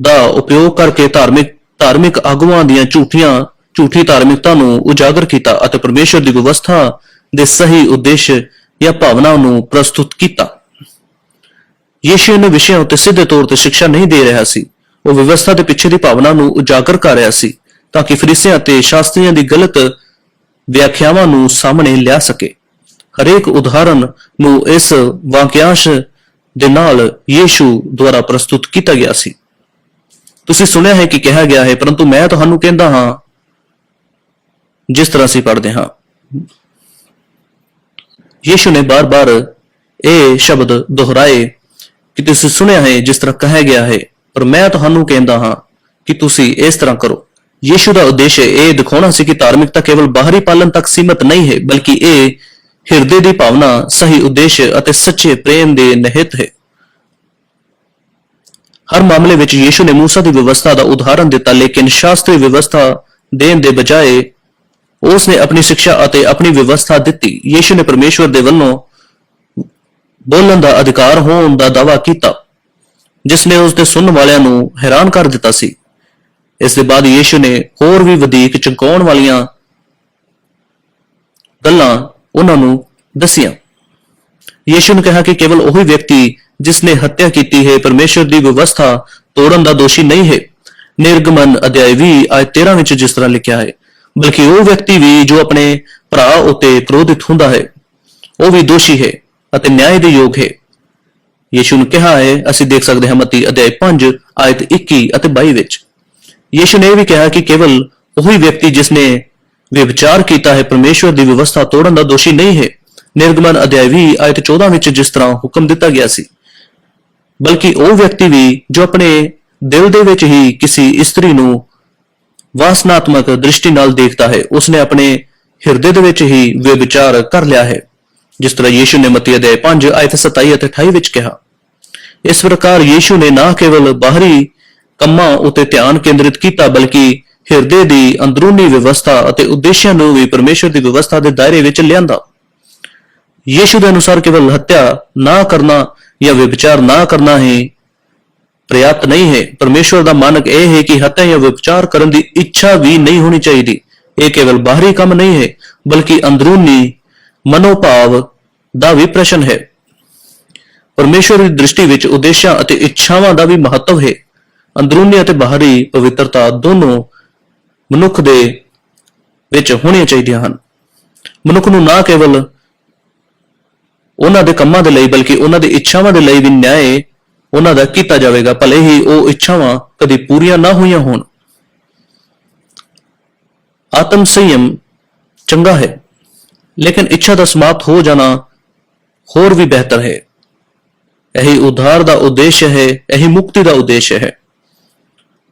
[SPEAKER 1] ਦਾ ਉਪਯੋਗ ਕਰਕੇ ਧਾਰਮਿਕ ਧਾਰਮਿਕ ਆਗੂਆਂ ਦੀਆਂ ਝੂਠੀਆਂ, ਝੂਠੀ ਧਾਰਮਿਕਤਾ ਨੂੰ ਉਜਾਗਰ ਕੀਤਾ ਅਤੇ ਪਰਮੇਸ਼ਰ ਦੀ ਵਿਵਸਥਾ ਦੇ ਸਹੀ ਉਦੇਸ਼ ਜਾਂ ਭਾਵਨਾ ਨੂੰ ਪ੍ਰਸਤੁਤ ਕੀਤਾ। ਯੀਸ਼ੂ ਨੇ ਵਿਸ਼ਿਆਂ ਉੱਤੇ ਸਿੱਧੇ ਤੌਰ ਤੇ ਸਿੱਖਿਆ ਨਹੀਂ ਦੇ ਰਿਹਾ ਸੀ। ਉਹ ਵਿਵਸਥਾ ਦੇ ਪਿੱਛੇ ਦੀ ਭਾਵਨਾ ਨੂੰ ਉਜਾਗਰ ਕਰ ਰਿਹਾ ਸੀ ਤਾਂ ਕਿ ਫਰੀਸਿਆਂ ਅਤੇ ਸ਼ਾਸਤਰੀਆਂ ਦੀ ਗਲਤ ਵਿਆਖਿਆਵਾਂ ਨੂੰ ਸਾਹਮਣੇ ਲਿਆ ਸਕੇ। ਹਰੇਕ ਉਦਾਹਰਨ ਨੂੰ ਇਸ ਵਾਕਿਆਂਸ਼ ਦੇ ਨਾਲ ਯੀਸ਼ੂ ਦੁਆਰਾ ਪ੍ਰਸਤੁਤ ਕੀਤਾ ਗਿਆ ਸੀ। ਤੁਸੀਂ ਸੁਣਿਆ ਹੈ ਕਿ ਕਿਹਾ ਗਿਆ ਹੈ, ਪਰੰਤੂ ਮੈਂ ਤੁਹਾਨੂੰ ਕਹਿੰਦਾ ਹਾਂ, ਜਿਸ ਤਰ੍ਹਾਂ ਅਸੀਂ ਪੜ੍ਹਦੇ ਹਾਂ। ਯੀਸ਼ੂ ਨੇ ਬਾਰ-ਬਾਰ ਇਹ ਸ਼ਬਦ ਦੁਹਰਾਏ ਕਿ ਤੁਸੀਂ ਸੁਣਿਆ ਹੈ, ਜਿਸ ਤਰ੍ਹਾਂ ਕਿਹਾ ਗਿਆ ਹੈ, ਪਰ ਮੈਂ ਤੁਹਾਨੂੰ ਕਹਿੰਦਾ ਹਾਂ ਕਿ ਤੁਸੀਂ ਇਸ ਤਰ੍ਹਾਂ ਕਰੋ। ਯੀਸ਼ੂ ਦਾ ਉਦੇਸ਼ ਇਹ ਦਿਖਾਉਣਾ ਸੀ ਕਿ ਧਾਰਮਿਕਤਾ ਕੇਵਲ ਬਾਹਰੀ ਪਾਲਣ ਤੱਕ ਸੀਮਤ ਨਹੀਂ ਹੈ, ਬਲਕਿ ਇਹ ਹਿਰਦੇ ਦੀ ਭਾਵਨਾ, ਸਹੀ ਉਦੇਸ਼ ਅਤੇ ਸੱਚੇ ਪ੍ਰੇਮ ਦੇ ਨਿਹਿਤ ਹੈ। ਹਰ ਮਾਮਲੇ ਵਿੱਚ ਯੀਸ਼ੂ ਨੇ ਮੂਸਾ ਦੀ ਵਿਵਸਥਾ ਦਾ ਉਦਾਹਰਣ ਦਿੱਤਾ, ਲੇਕਿਨ ਸ਼ਾਸਤਰੀ ਵਿਵਸਥਾ ਦੇਣ ਦੇ ਬਜਾਏ ਉਸ ਨੇ ਆਪਣੀ ਸਿੱਖਿਆ ਅਤੇ ਆਪਣੀ ਵਿਵਸਥਾ ਦਿੱਤੀ। ਯੀਸ਼ੂ ਨੇ ਪਰਮੇਸ਼ਵਰ ਦੇ ਵੱਲੋਂ ਬੋਲਣ ਦਾ ਅਧਿਕਾਰ ਹੋਣ ਦਾ ਦਾਅਵਾ ਕੀਤਾ, ਜਿਸ ਨੇ ਉਸ ਦੇ ਸੁਣਨ ਵਾਲਿਆਂ ਨੂੰ ਹੈਰਾਨ ਕਰ ਦਿੱਤਾ ਸੀ। ਇਸ ਦੇ ਬਾਅਦ ਯੀਸ਼ੂ ਨੇ ਹੋਰ ਵੀ ਵਧੇਕ ਚੰਕਾਉਣ ਵਾਲੀਆਂ ਗੱਲਾਂ ਉਹਨਾਂ ਨੂੰ ਦੱਸੀਆਂ। ਯੀਸ਼ੂ ਨੇ ਕਿਹਾ ਕਿ ਕੇਵਲ ਉਹੀ ਵਿਅਕਤੀ ਜਿਸ ਨੇ ਹੱਤਿਆ ਕੀਤੀ ਹੈ, ਪਰਮੇਸ਼ਰ ਦੀ ਵਿਵਸਥਾ ਤੋੜਨ ਦਾ ਦੋਸ਼ੀ ਨਹੀਂ ਹੈ। ਨਿਰਗਮਨ ਅਧਿਆਇ 20 ਆਇਤ 13 ਵਿੱਚ ਜਿਸ ਤਰ੍ਹਾਂ ਲਿਖਿਆ ਹੈ, ਬਲਕਿ ਉਹ ਵਿਅਕਤੀ ਵੀ ਜੋ ਆਪਣੇ ਭਰਾ ਉਤੇ ਕ੍ਰੋਧਿਤ ਹੁੰਦਾ ਹੈ, ਉਹ ਵੀ ਦੋਸ਼ੀ ਹੈ ਅਤੇ ਨਿਆਂ ਦੇ ਯੋਗ ਹੈ। ਯੀਸ਼ੂ ਨੇ ਕਿਹਾ ਹੈ, ਅਸੀਂ ਦੇਖ ਸਕਦੇ ਹਾਂ ਮਤੀ ਅਧਿਆਇ 5 ਆਇਤ 21 ਅਤੇ 22 ਵਿੱਚ। ਯੀਸ਼ੂ ਨੇ ਇਹ ਵੀ ਕਿਹਾ ਕਿ ਕੇਵਲ ਉਹੀ ਵਿਅਕਤੀ ਜਿਸ ਨੇ ਵਿਵਚਾਰ ਕੀਤਾ ਹੈ, ਪਰਮੇਸ਼ਵਰ ਦੀ ਵਿਵਸਥਾ ਤੋੜਨ ਦਾ ਦੋਸ਼ੀ ਨਹੀਂ ਹੈ। ਨਿਰਗਮਨ ਅਧਿਆਇ 20 ਆਇਤ 14 ਵਿੱਚ ਜਿਸ ਤਰ੍ਹਾਂ ਹੁਕਮ ਦਿੱਤਾ ਗਿਆ ਸੀ, ਬਲਕਿ ਉਹ ਵਿਅਕਤੀ ਵੀ ਜੋ ਆਪਣੇ ਦਿਲ ਦੇ ਵਿੱਚ ਹੀ ਕਿਸੇ ਇਸਤਰੀ ਨੂੰ ਵਾਸਨਾਤਮਕ ਦ੍ਰਿਸ਼ਟੀ ਨਾਲ ਦੇਖਦਾ ਹੈ, ਉਸਨੇ ਆਪਣੇ ਹਿਰਦੇ ਦੇ ਵਿੱਚ ਹੀ ਵਿਵਚਾਰ ਕਰ ਲਿਆ ਹੈ, ਜਿਸ ਤਰ੍ਹਾਂ ਯੀਸ਼ੂ ਨੇ ਮਤੀ ਅਧਿਆਇ 5 ਆਇਤ 27 ਅਤੇ 28 ਵਿੱਚ ਕਿਹਾ। ਇਸ ਪ੍ਰਕਾਰ ਯੀਸ਼ੂ ਨੇ ਨਾ ਕੇਵਲ ਬਾਹਰੀ ਕੰਮਾਂ ਉਤੇ ਧਿਆਨ ਕੇਂਦਰਿਤ ਕੀਤਾ, ਬਲਕਿ ਹਿਰਦੇ ਦੀ ਅੰਦਰੂਨੀ ਵਿਵਸਥਾ ਅਤੇ ਉਦੇਸ਼ਾਂ ਨੂੰ ਵੀ ਪਰਮੇਸ਼ਰ ਦੀ ਵਿਵਸਥਾ ਦੇ ਦਾਇਰੇ ਵਿੱਚ ਲਿਆਂਦਾ। ਯੀਸ਼ੂ ਦੇ ਅਨੁਸਾਰ ਕੇਵਲ ਹੱਤਿਆ ਨਾ ਕਰਨਾ ਜਾਂ ਵਿਭਚਾਰ ਨਾ ਕਰਨਾ ਹੀ ਪ੍ਰਯਾਪਤ ਨਹੀਂ ਹੈ। ਪਰਮੇਸ਼ਵਰ ਦਾ ਮਾਨਕ ਇਹ ਹੈ ਕਿ ਹੱਤਿਆ ਜਾਂ ਵਿਭਚਾਰ ਕਰਨ ਦੀ ਇੱਛਾ ਵੀ ਨਹੀਂ ਹੋਣੀ ਚਾਹੀਦੀ। ਇਹ ਕੇਵਲ ਬਾਹਰੀ ਕੰਮ ਨਹੀਂ ਹੈ, ਬਲਕਿ ਅੰਦਰੂਨੀ ਮਨੋਭਾਵ ਦਾ ਵੀ ਪ੍ਰਸ਼ਨ ਹੈ। ਪਰਮੇਸ਼ਵਰ ਦੀ ਦ੍ਰਿਸ਼ਟੀ ਵਿੱਚ ਉਦੇਸ਼ਾਂ ਅਤੇ ਇੱਛਾਵਾਂ ਦਾ ਵੀ ਮਹੱਤਵ ਹੈ। ਅੰਦਰੂਨੀ ਅਤੇ ਬਾਹਰੀ ਪਵਿੱਤਰਤਾ ਦੋਨੋਂ ਮਨੁੱਖ ਦੇ ਵਿੱਚ ਹੋਣੀਆਂ ਚਾਹੀਦੀਆਂ ਹਨ। ਮਨੁੱਖ ਨੂੰ ਨਾ ਕੇਵਲ ਉਹਨਾਂ ਦੇ ਕੰਮਾਂ ਦੇ ਲਈ, ਬਲਕਿ ਉਹਨਾਂ ਦੀ ਇੱਛਾਵਾਂ ਦੇ ਲਈ ਵੀ ਨਿਆਏ ਉਹਨਾਂ ਦਾ ਕੀਤਾ ਜਾਵੇਗਾ। ਭਲੇ ਹੀ ਉਹ ਇੱਛਾਵਾਂ ਕਦੀ ਪੂਰੀਆਂ ਨਾ ਹੋਈਆਂ ਹੋਣ। ਆਤਮ ਸੰਯਮ ਚੰਗਾ ਹੈ, ਲੇਕਿਨ ਇੱਛਾ ਦਾ ਸਮਾਪਤ ਹੋ ਜਾਣਾ ਹੋਰ ਵੀ ਬਿਹਤਰ ਹੈ। ਇਹੀ ਉਧਾਰ ਦਾ ਉਦੇਸ਼ ਹੈ, ਇਹੀ ਮੁਕਤੀ ਦਾ ਉਦੇਸ਼ ਹੈ।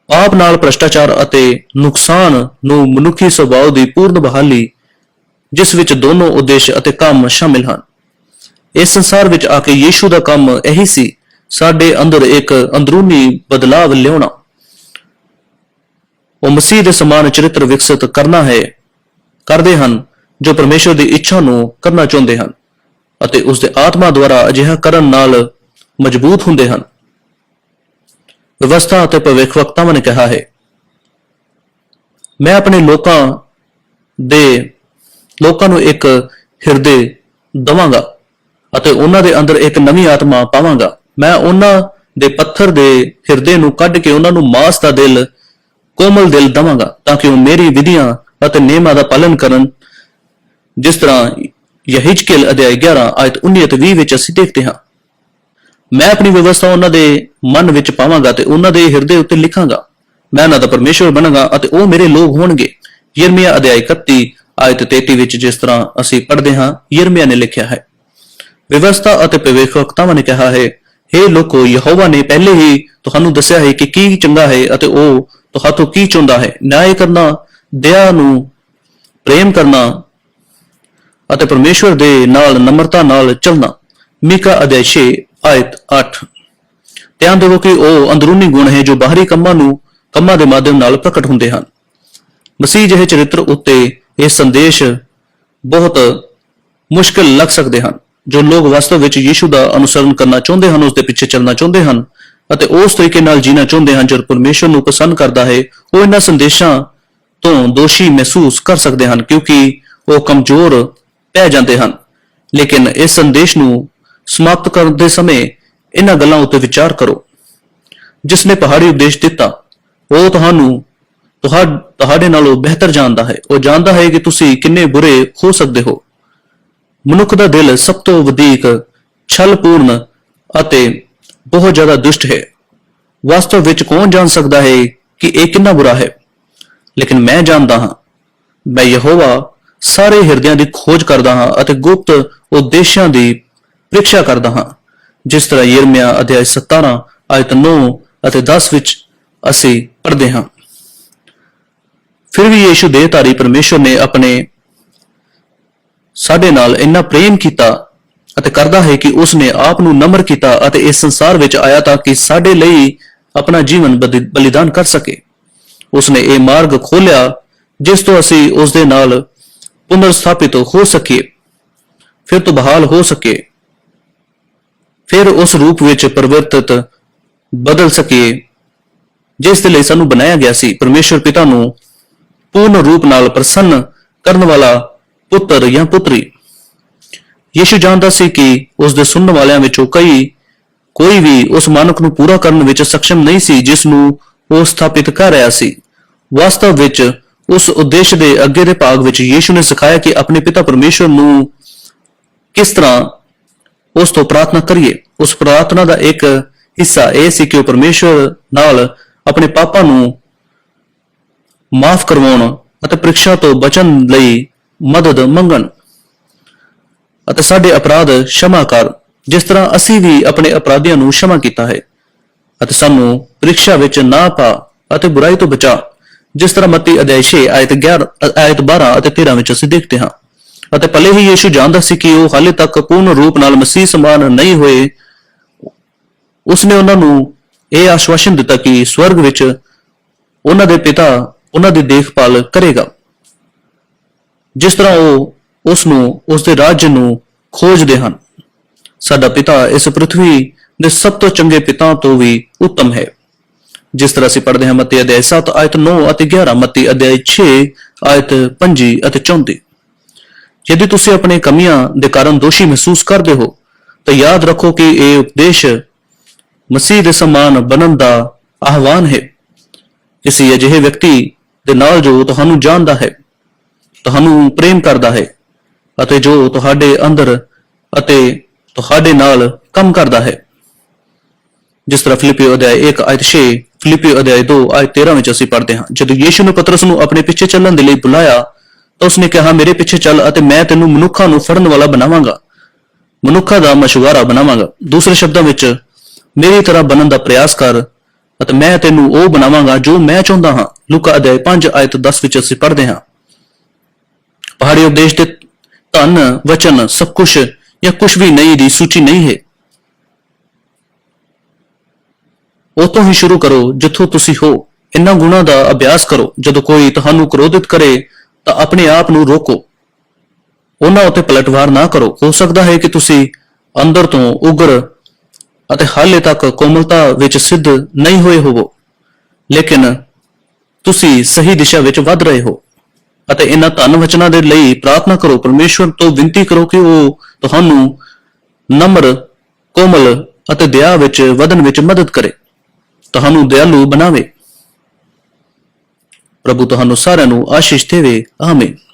[SPEAKER 1] ਆਪ ਨਾਲ ਭ੍ਰਸ਼ਟਾਚਾਰ ਅਤੇ ਨੁਕਸਾਨ ਨੂੰ ਮਨੁੱਖੀ ਸੁਭਾਅ ਦੀ ਪੂਰਨ ਬਹਾਲੀ, ਜਿਸ ਵਿੱਚ ਦੋਨੋਂ ਉਦੇਸ਼ ਅਤੇ ਕੰਮ ਸ਼ਾਮਿਲ ਹਨ। ਇਸ ਸੰਸਾਰ ਵਿੱਚ ਆ ਕੇ ਯੀਸ਼ੂ ਦਾ ਕੰਮ ਇਹੀ ਸੀ, ਸਾਡੇ ਅੰਦਰ ਇੱਕ ਅੰਦਰੂਨੀ ਬਦਲਾਵ ਲਿਆਉਣਾ। ਉਹ ਮਸੀਹ ਦੇ ਸਮਾਨ ਚਰਿੱਤਰ ਵਿਕਸਿਤ ਕਰਨਾ ਹੈ, ਕਰਦੇ ਹਨ ਜੋ ਪਰਮੇਸ਼ਰ ਦੀ ਇੱਛਾ ਨੂੰ ਕਰਨਾ ਚਾਹੁੰਦੇ ਹਨ ਅਤੇ ਉਸ ਦੇ ਆਤਮਾ ਦੁਆਰਾ ਅਜਿਹਾ ਕਰਨ ਨਾਲ ਮਜ਼ਬੂਤ ਹੁੰਦੇ ਹਨ। ਵਿਵਸਥਾ ਅਤੇ ਭਵਿੱਖਵਕਤਾਵਾਂ ਨੇ ਕਿਹਾ ਹੈ। ਮੈਂ ਆਪਣੇ ਲੋਕਾਂ ਦੇ, ਲੋਕਾਂ ਨੂੰ ਇੱਕ ਹਿਰਦੇ ਦਵਾਂਗਾ ਅਤੇ ਉਹਨਾਂ ਦੇ ਅੰਦਰ ਇੱਕ ਨਵੀਂ ਆਤਮਾ ਪਾਵਾਂਗਾ। ਮੈਂ ਉਹਨਾਂ ਦੇ ਪੱਥਰ ਦੇ ਹਿਰਦੇ ਨੂੰ ਕੱਢ ਕੇ ਉਹਨਾਂ ਨੂੰ ਮਾਸ ਦਾ ਦਿਲ, ਕੋਮਲ ਦਿਲ ਦਵਾਂਗਾ ਤਾਂ ਕਿ ਉਹ ਮੇਰੀ ਵਿਧੀਆਂ ਅਤੇ ਨਿਯਮਾਂ ਦਾ ਪਾਲਨ ਕਰਨ। ਜਿਸ ਤਰ੍ਹਾਂ ਯਹਿਜਕੇਲ ਅਧਿਆਇ 11 ਆਇਤ 19 ਅਤੇ 20 ਵਿੱਚ ਅਸੀਂ ਦੇਖਦੇ ਹਾਂ। ਮੈਂ ਆਪਣੀ ਵਿਵਸਥਾ ਉਹਨਾਂ ਦੇ ਮਨ ਵਿੱਚ ਪਾਵਾਂਗਾ ਤੇ ਉਹਨਾਂ ਦੇ ਹਿਰਦੇ ਉੱਤੇ ਲਿਖਾਂਗਾ। ਮੈਂ ਉਹਨਾਂ ਦਾ ਪਰਮੇਸ਼ਵਰ ਬਣਾਂਗਾ ਅਤੇ ਉਹ ਮੇਰੇ ਲੋਕ ਹੋਣਗੇ। ਯਿਰਮੀਆ ਅਧਿਆਇ 31 ਆਇਤ 33 ਵਿੱਚ ਜਿਸ ਤਰ੍ਹਾਂ ਅਸੀਂ ਪੜ੍ਹਦੇ ਹਾਂ, ਯਿਰਮੀਆ ਨੇ ਲਿਖਿਆ ਹੈ। ਵਿਵਸਥਾ ਅਤੇ ਭਵਿੱਖਵਕਤਾਵਾਂ ਨੇ ਕਿਹਾ ਹੈ हे ਲੋਕੋ, ਯਹੋਵਾ ਨੇ ਪਹਿਲੇ ਹੀ ਤੁਹਾਨੂੰ ਦੱਸਿਆ ਹੈ ਕਿ ਕੀ ਚੰਗਾ ਹੈ ਅਤੇ ਉਹ ਤੁਹਾਤੋਂ ਕੀ ਚਾਹੁੰਦਾ ਹੈ। ਨਿਆਂ ਕਰਨਾ, ਦਇਆ ਨੂੰ ਪ੍ਰੇਮ ਕਰਨਾ ਅਤੇ ਪਰਮੇਸ਼ਵਰ ਦੇ ਨਾਲ ਨਮਰਤਾ ਨਾਲ ਚੱਲਣਾ। ਮੀਕਾ ਅਧਿਆਇ 6 ਆਇਤ 8 ਧਿਆਨ ਦਿਓ ਕਿ ਉਹ ਅੰਦਰੂਨੀ ਗੁਣ ਹੈ ਜੋ ਬਾਹਰੀ ਕੰਮਾਂ ਨੂੰ, ਕੰਮਾਂ ਦੇ ਮਾਧਿਅਮ ਨਾਲ ਪ੍ਰਗਟ ਹੁੰਦੇ ਹਨ। ਮਸੀਹ ਜਿਹੇ ਚਰਿੱਤਰ ਉੱਤੇ ਇਹ ਸੰਦੇਸ਼ ਬਹੁਤ ਮੁਸ਼ਕਲ ਲੱਗ ਸਕਦੇ ਹਨ। ਜੋ ਲੋਕ ਵਾਸਤਵ ਵਿੱਚ ਯੀਸ਼ੂ ਦਾ ਅਨੁਸਰਣ ਕਰਨਾ ਚਾਹੁੰਦੇ ਹਨ ਉਸ ਦੇ ਪਿੱਛੇ ਚੱਲਣਾ ਚਾਹੁੰਦੇ ਹਨ ਅਤੇ ਉਸ ਤਰੀਕੇ ਨਾਲ ਜੀਣਾ ਚਾਹੁੰਦੇ ਹਨ ਜੋ ਪਰਮੇਸ਼ਰ ਨੂੰ ਪਸੰਦ ਕਰਦਾ ਹੈ, ਉਹ ਇਹਨਾਂ ਸੰਦੇਸ਼ਾਂ ਤੋਂ ਦੋਸ਼ੀ ਮਹਿਸੂਸ ਕਰ ਸਕਦੇ ਹਨ, ਕਿਉਂਕਿ ਉਹ ਕਮਜ਼ੋਰ ਪੈ ਜਾਂਦੇ ਹਨ। ਲੇਕਿਨ ਇਸ ਸੰਦੇਸ਼ ਨੂੰ ਸਮਾਪਤ ਕਰਨ ਦੇ ਸਮੇਂ ਇਹਨਾਂ ਗੱਲਾਂ ਉੱਤੇ ਵਿਚਾਰ ਕਰੋ। ਜਿਸ ਨੇ ਪਹਾੜੀ ਉਪਦੇਸ਼ ਦਿੱਤਾ, ਉਹ ਤੁਹਾਨੂੰ ਤੁਹਾਡੇ ਨਾਲੋਂ ਬਿਹਤਰ ਜਾਣਦਾ ਹੈ। ਉਹ ਜਾਣਦਾ ਹੈ ਕਿ ਤੁਸੀਂ ਕਿੰਨੇ ਬੁਰੇ ਹੋ ਸਕਦੇ ਹੋ। ਮਨੁੱਖ ਦਾ ਦਿਲ ਸਭ ਤੋਂ ਵਧੇਕ ਛਲਪੂਰਨ ਅਤੇ ਬਹੁਤ ਜ਼ਿਆਦਾ ਦੁਸ਼ਟ ਹੈ। ਵਾਸਤਵ ਵਿੱਚ ਕੌਣ ਜਾਣ ਸਕਦਾ ਹੈ ਕਿ ਇਹ ਕਿੰਨਾ ਬੁਰਾ ਹੈ? ਲੇਕਿਨ ਮੈਂ ਜਾਣਦਾ ਹਾਂ। ਮੈਂ ਯਹੋਵਾ ਸਾਰੇ ਹਿਰਦਿਆਂ ਦੀ ਖੋਜ ਕਰਦਾ ਹਾਂ ਅਤੇ ਗੁਪਤ ਉਦੇਸ਼ਾਂ ਦੀ ਪ੍ਰੀਖਿਆ ਕਰਦਾ ਹਾਂ। ਜਿਸ ਤਰ੍ਹਾਂ ਯਿਰਮੀਆ ਅਧਿਆਇ 17 ਆਇਤ 9 ਅਤੇ 10 ਵਿੱਚ ਅਸੀਂ ਪੜ੍ਹਦੇ ਹਾਂ। ਫਿਰ ਵੀ ਯੀਸ਼ੂ ਦੇਹਧਾਰੀ ਪਰਮੇਸ਼ਵਰ ਨੇ ਆਪਣੇ ਸਾਡੇ ਨਾਲ ਇੰਨਾ ਪ੍ਰੇਮ ਕੀਤਾ ਅਤੇ ਕਰਦਾ ਹੈ ਕਿ ਉਸ ਨੇ ਆਪ ਨੂੰ ਨਮਰ ਕੀਤਾ ਅਤੇ ਇਸ ਸੰਸਾਰ ਵਿੱਚ ਆਇਆ ਤਾਂ ਕਿ ਸਾਡੇ ਲਈ ਆਪਣਾ ਜੀਵਨ ਬਦਿ- ਬਲੀਦਾਨ ਕਰ ਸਕੇ। ਉਸ ਨੇ ਇਹ ਮਾਰਗ ਖੋਲਿਆ ਜਿਸ ਤੋਂ ਅਸੀਂ ਉਸ ਦੇ ਨਾਲ ਪੁਨਰ ਸਥਾਪਿਤ ਹੋ ਸਕੀਏ। ਫਿਰ ਤੋਂ ਬਹਾਲ ਹੋ ਸਕੇ ਫਿਰ ਉਸ ਰੂਪ ਵਿੱਚ ਪਰਿਵਰਤਿਤ ਬਦਲ ਸਕੀਏ, ਜਿਸ ਦੇ ਲਈ ਸਾਨੂੰ ਬਣਾਇਆ ਗਿਆ ਸੀ ਪਰਮੇਸ਼ਵਰ ਪਿਤਾ ਨੂੰ ਪੂਰਨ ਰੂਪ ਨਾਲ ਪ੍ਰਸੰਨ ਕਰਨ ਵਾਲਾ ਪੁੱਤਰ ਜਾਂ ਪੁੱਤਰੀ। ਯੀਸ਼ੂ ਜਾਣਦਾ ਸੀ ਕਿ ਉਸ ਦੇ ਸੁਣਨ ਵਾਲਿਆਂ ਵਿੱਚੋਂ ਕਈ, ਕੋਈ ਵੀ ਉਸ ਮਾਨਕ ਨੂੰ ਪੂਰਾ ਕਰਨ ਵਿੱਚ ਸક્ષਮ ਨਹੀਂ ਸੀ, ਜਿਸ ਨੂੰ ਉਹ ਸਥਾਪਿਤ ਕਰ ਰਿਹਾ ਸੀ। ਵਾਸਤਵ ਵਿੱਚ ਉਸ ਉਦੇਸ਼ ਦੇ ਅੱਗੇ ਦੇ ਭਾਗ ਵਿੱਚ ਯੀਸ਼ੂ ਨੇ ਸਿਖਾਇਆ ਕਿ ਆਪਣੇ ਪਿਤਾ ਪਰਮੇਸ਼ਵਰ ਨੂੰ ਕਿਸ ਤਰ੍ਹਾਂ ਉਸ ਤੋਂ ਪ੍ਰਾਰਥਨਾ ਕਰੀਏ। ਉਸ ਪ੍ਰਾਰਥਨਾ ਦਾ ਇੱਕ ਹਿੱਸਾ ਇਹ ਸੀ ਕਿ ਉਹ ਪਰਮੇਸ਼ਵਰ ਨਾਲ ਆਪਣੇ ਪਾਪਾਂ ਨੂੰ ਮਾਫ ਕਰਵਾਉਣ ਅਤੇ ਪ੍ਰੀਖਿਆ ਤੋਂ ਬਚਣ ਲਈ ਮਦਦ ਮੰਗਣ ਅਤੇ ਸਾਡੇ ਅਪਰਾਧ ਸ਼ਮਾ ਕਰ, ਜਿਸ ਤਰ੍ਹਾਂ ਅਸੀਂ ਵੀ ਆਪਣੇ ਅਪਰਾਧੀਆਂ ਨੂੰ ਸ਼ਮਾ ਕੀਤਾ ਹੈ ਅਤੇ ਸਾਨੂੰ ਪ੍ਰੀਖਿਆ ਵਿੱਚ ਨਾ ਪਾ ਅਤੇ ਬੁਰਾਈ ਤੋਂ ਬਚਾ, ਜਿਸ ਤਰ੍ਹਾਂ ਮਤੀ ਅਧਿਆਇ 6 ਆਇਤ 11 ਆਇਤ 12 ਅਤੇ 13 ਵਿੱਚ ਅਸੀਂ ਦੇਖਦੇ ਹਾਂ। ਅਤੇ ਭਲੇ ਹੀ ਯੀਸ਼ੂ ਜਾਣਦਾ ਸੀ ਕਿ ਉਹ ਹਾਲੇ ਤੱਕ ਪੂਰਨ ਰੂਪ ਨਾਲ ਮਸੀਹ ਸਮਾਨ ਨਹੀਂ ਹੋਏ। ਉਸਨੇ ਉਹਨਾਂ ਨੂੰ ਇਹ ਆਸ਼ਵਾਸਨ ਦਿੱਤਾ ਕਿ ਸਵਰਗ ਵਿੱਚ ਉਹਨਾਂ ਦੇ ਪਿਤਾ, ਉਹਨਾਂ ਦੀ ਦੇਖਭਾਲ ਕਰੇਗਾ। ਜਿਸ ਤਰ੍ਹਾਂ ਉਹ ਉਸ ਨੂੰ, ਉਸ ਦੇ ਰਾਜ ਨੂੰ ਖੋਜਦੇ ਹਨ। ਸਾਡਾ ਪਿਤਾ ਇਸ ਪ੍ਰithvi ਦੇ ਸਭ ਤੋਂ ਚੰਗੇ ਪਿਤਾ ਤੋਂ ਵੀ ਉੱਤਮ ਹੈ। ਜਿਸ ਤਰ੍ਹਾਂ ਅਸੀਂ ਪੜ੍ਹਦੇ ਹਾਂ ਮਤੀ ਅਧਿਆਇ 7 ਆਇਤ 9 ਅਤੇ 11 ਮਤੀ ਅਧਿਆਇ 6 ਆਇਤ 25 ਅਤੇ 34 ਯਦि ਤੁਸੀਂ ਆਪਣੇ ਕਮੀਆਂ ਦੇ ਕਾਰਨ ਦੋਸ਼ੀ ਮਹਿਸੂਸ ਕਰਦੇ ਹੋ ਤਾਂ ਯਾਦ ਰੱਖੋ ਕਿ ਇਹ ਉਪਦੇਸ਼ ਮਸੀਹ ਦੇ ਸਮਾਨ ਬਣਨ ਦਾ ਆਹਵਾਨ ਹੈ ਕਿਸੇ ਅਜਿਹੇ ਵਿਅਕਤੀ ਦੇ ਨਾਲ ਜੋ ਤੁਹਾਨੂੰ ਜਾਣਦਾ ਹੈ ਤੁਹਾਨੂੰ ਪ੍ਰੇਮ ਕਰਦਾ ਹੈ ਅਤੇ ਜੋ ਤੁਹਾਡੇ ਅੰਦਰ ਅਤੇ ਤੁਹਾਡੇ ਨਾਲ ਕੰਮ ਕਰਦਾ ਹੈ ਜਿਸ ਤਰ੍ਹਾਂ ਫਿਲਿਪੀਓ ਅਧਿਆਇ 1 ਆਇਤ 6 ਫਿਲਿਪੀਓ ਅਧਿਆਇ 2 ਆਇਤ 13 ਵਿੱਚ ਅਸੀਂ ਪੜ੍ਹਦੇ ਹਾਂ ਜਦੋਂ ਯੀਸ਼ੂ ਨੇ ਪਤਰਸ ਨੂੰ ਆਪਣੇ ਪਿੱਛੇ ਚੱਲਣ ਦੇ ਲਈ ਬੁਲਾਇਆ ਤਾਂ ਉਸਨੇ ਕਿਹਾ, ਮੇਰੇ ਪਿੱਛੇ ਚੱਲ ਅਤੇ ਮੈਂ ਤੈਨੂੰ ਮਨੁੱਖਾਂ ਨੂੰ ਫੜਨ ਵਾਲਾ ਬਣਾਵਾਂਗਾ। ਮਨੁੱਖਾਂ ਦਾ ਮਸ਼ਵਰਾ ਬਣਾਵਾਂਗਾ। ਦੂਸਰੇ ਸ਼ਬਦਾਂ ਵਿੱਚ, ਮੇਰੀ ਤਰ੍ਹਾਂ ਬਣਨ ਦਾ ਪ੍ਰਯਾਸ ਕਰ ਅਤੇ ਮੈਂ ਤੈਨੂੰ ਉਹ ਬਣਾਵਾਂਗਾ ਜੋ ਮੈਂ ਚਾਹੁੰਦਾ ਹਾਂ। ਲੂਕਾ ਅਧਿਆਇ 5 ਆਇਤ 10 ਵਿੱਚ ਅਸੀਂ ਪੜ੍ਹਦੇ ਹਾਂ। ਪਹਾੜੀ ਉਪਦੇਸ਼ ਦੇ ਧਨ, ਵਚਨ, ਸਭ ਕੁਝ ਜਾਂ ਕੁਝ ਵੀ ਨਹੀਂ ਦੀ ਸੂਚੀ ਨਹੀਂ ਹੈ। ਉਤੋਂ ਹੀ ਸ਼ੁਰੂ ਕਰੋ, ਜਿੱਥੋਂ ਤੁਸੀਂ ਹੋ। ਇਨ੍ਹਾਂ ਗੁਣਾਂ ਦਾ ਅਭਿਆਸ ਕਰੋ, ਜਦੋਂ ਕੋਈ ਤੁਹਾਨੂੰ ਕ੍ਰੋਧਿਤ ਕਰੇ ਤਾਂ ਆਪਣੇ ਆਪ ਨੂੰ ਰੋਕੋ। ਉਹਨਾਂ ਉੱਤੇ ਪਲਟਵਾਰ ਨਾ ਕਰੋ। ਹੋ ਸਕਦਾ ਹੈ ਕਿ ਤੁਸੀਂ ਅੰਦਰ ਤੋਂ ਉਗਰ ਅਤੇ ਹਾਲੇ ਤੱਕ ਕੋਮਲਤਾ ਵਿੱਚ ਸਿੱਧ ਨਹੀਂ ਹੋਏ ਹੋਵੋ। ਲੇਕਿਨ ਤੁਸੀਂ ਸਹੀ ਦਿਸ਼ਾ ਵਿੱਚ ਵੱਧ ਰਹੇ ਹੋ ਅਤੇ ਇਹਨਾਂ ਧਨ ਵਚਨਾਂ ਦੇ ਲਈ ਪ੍ਰਾਰਥਨਾ ਕਰੋ। ਪਰਮੇਸ਼ਵਰ ਤੋਂ ਬੇਨਤੀ ਕਰੋ ਕਿ ਉਹ ਤੁਹਾਨੂੰ ਨਮਰ, ਕੋਮਲ ਅਤੇ ਦਇਆ ਵਿੱਚ ਵਧਣ ਵਿੱਚ ਮਦਦ ਕਰੇ। ਤੁਹਾਨੂੰ ਦਿਆਲੂ ਬਣਾਵੇ। ਪ੍ਰਭੂ ਤੁਹਾਨੂੰ ਸਾਰਿਆਂ ਨੂੰ ਆਸ਼ੀਸ਼ ਦੇਵੇ। ਆਮੀਨ।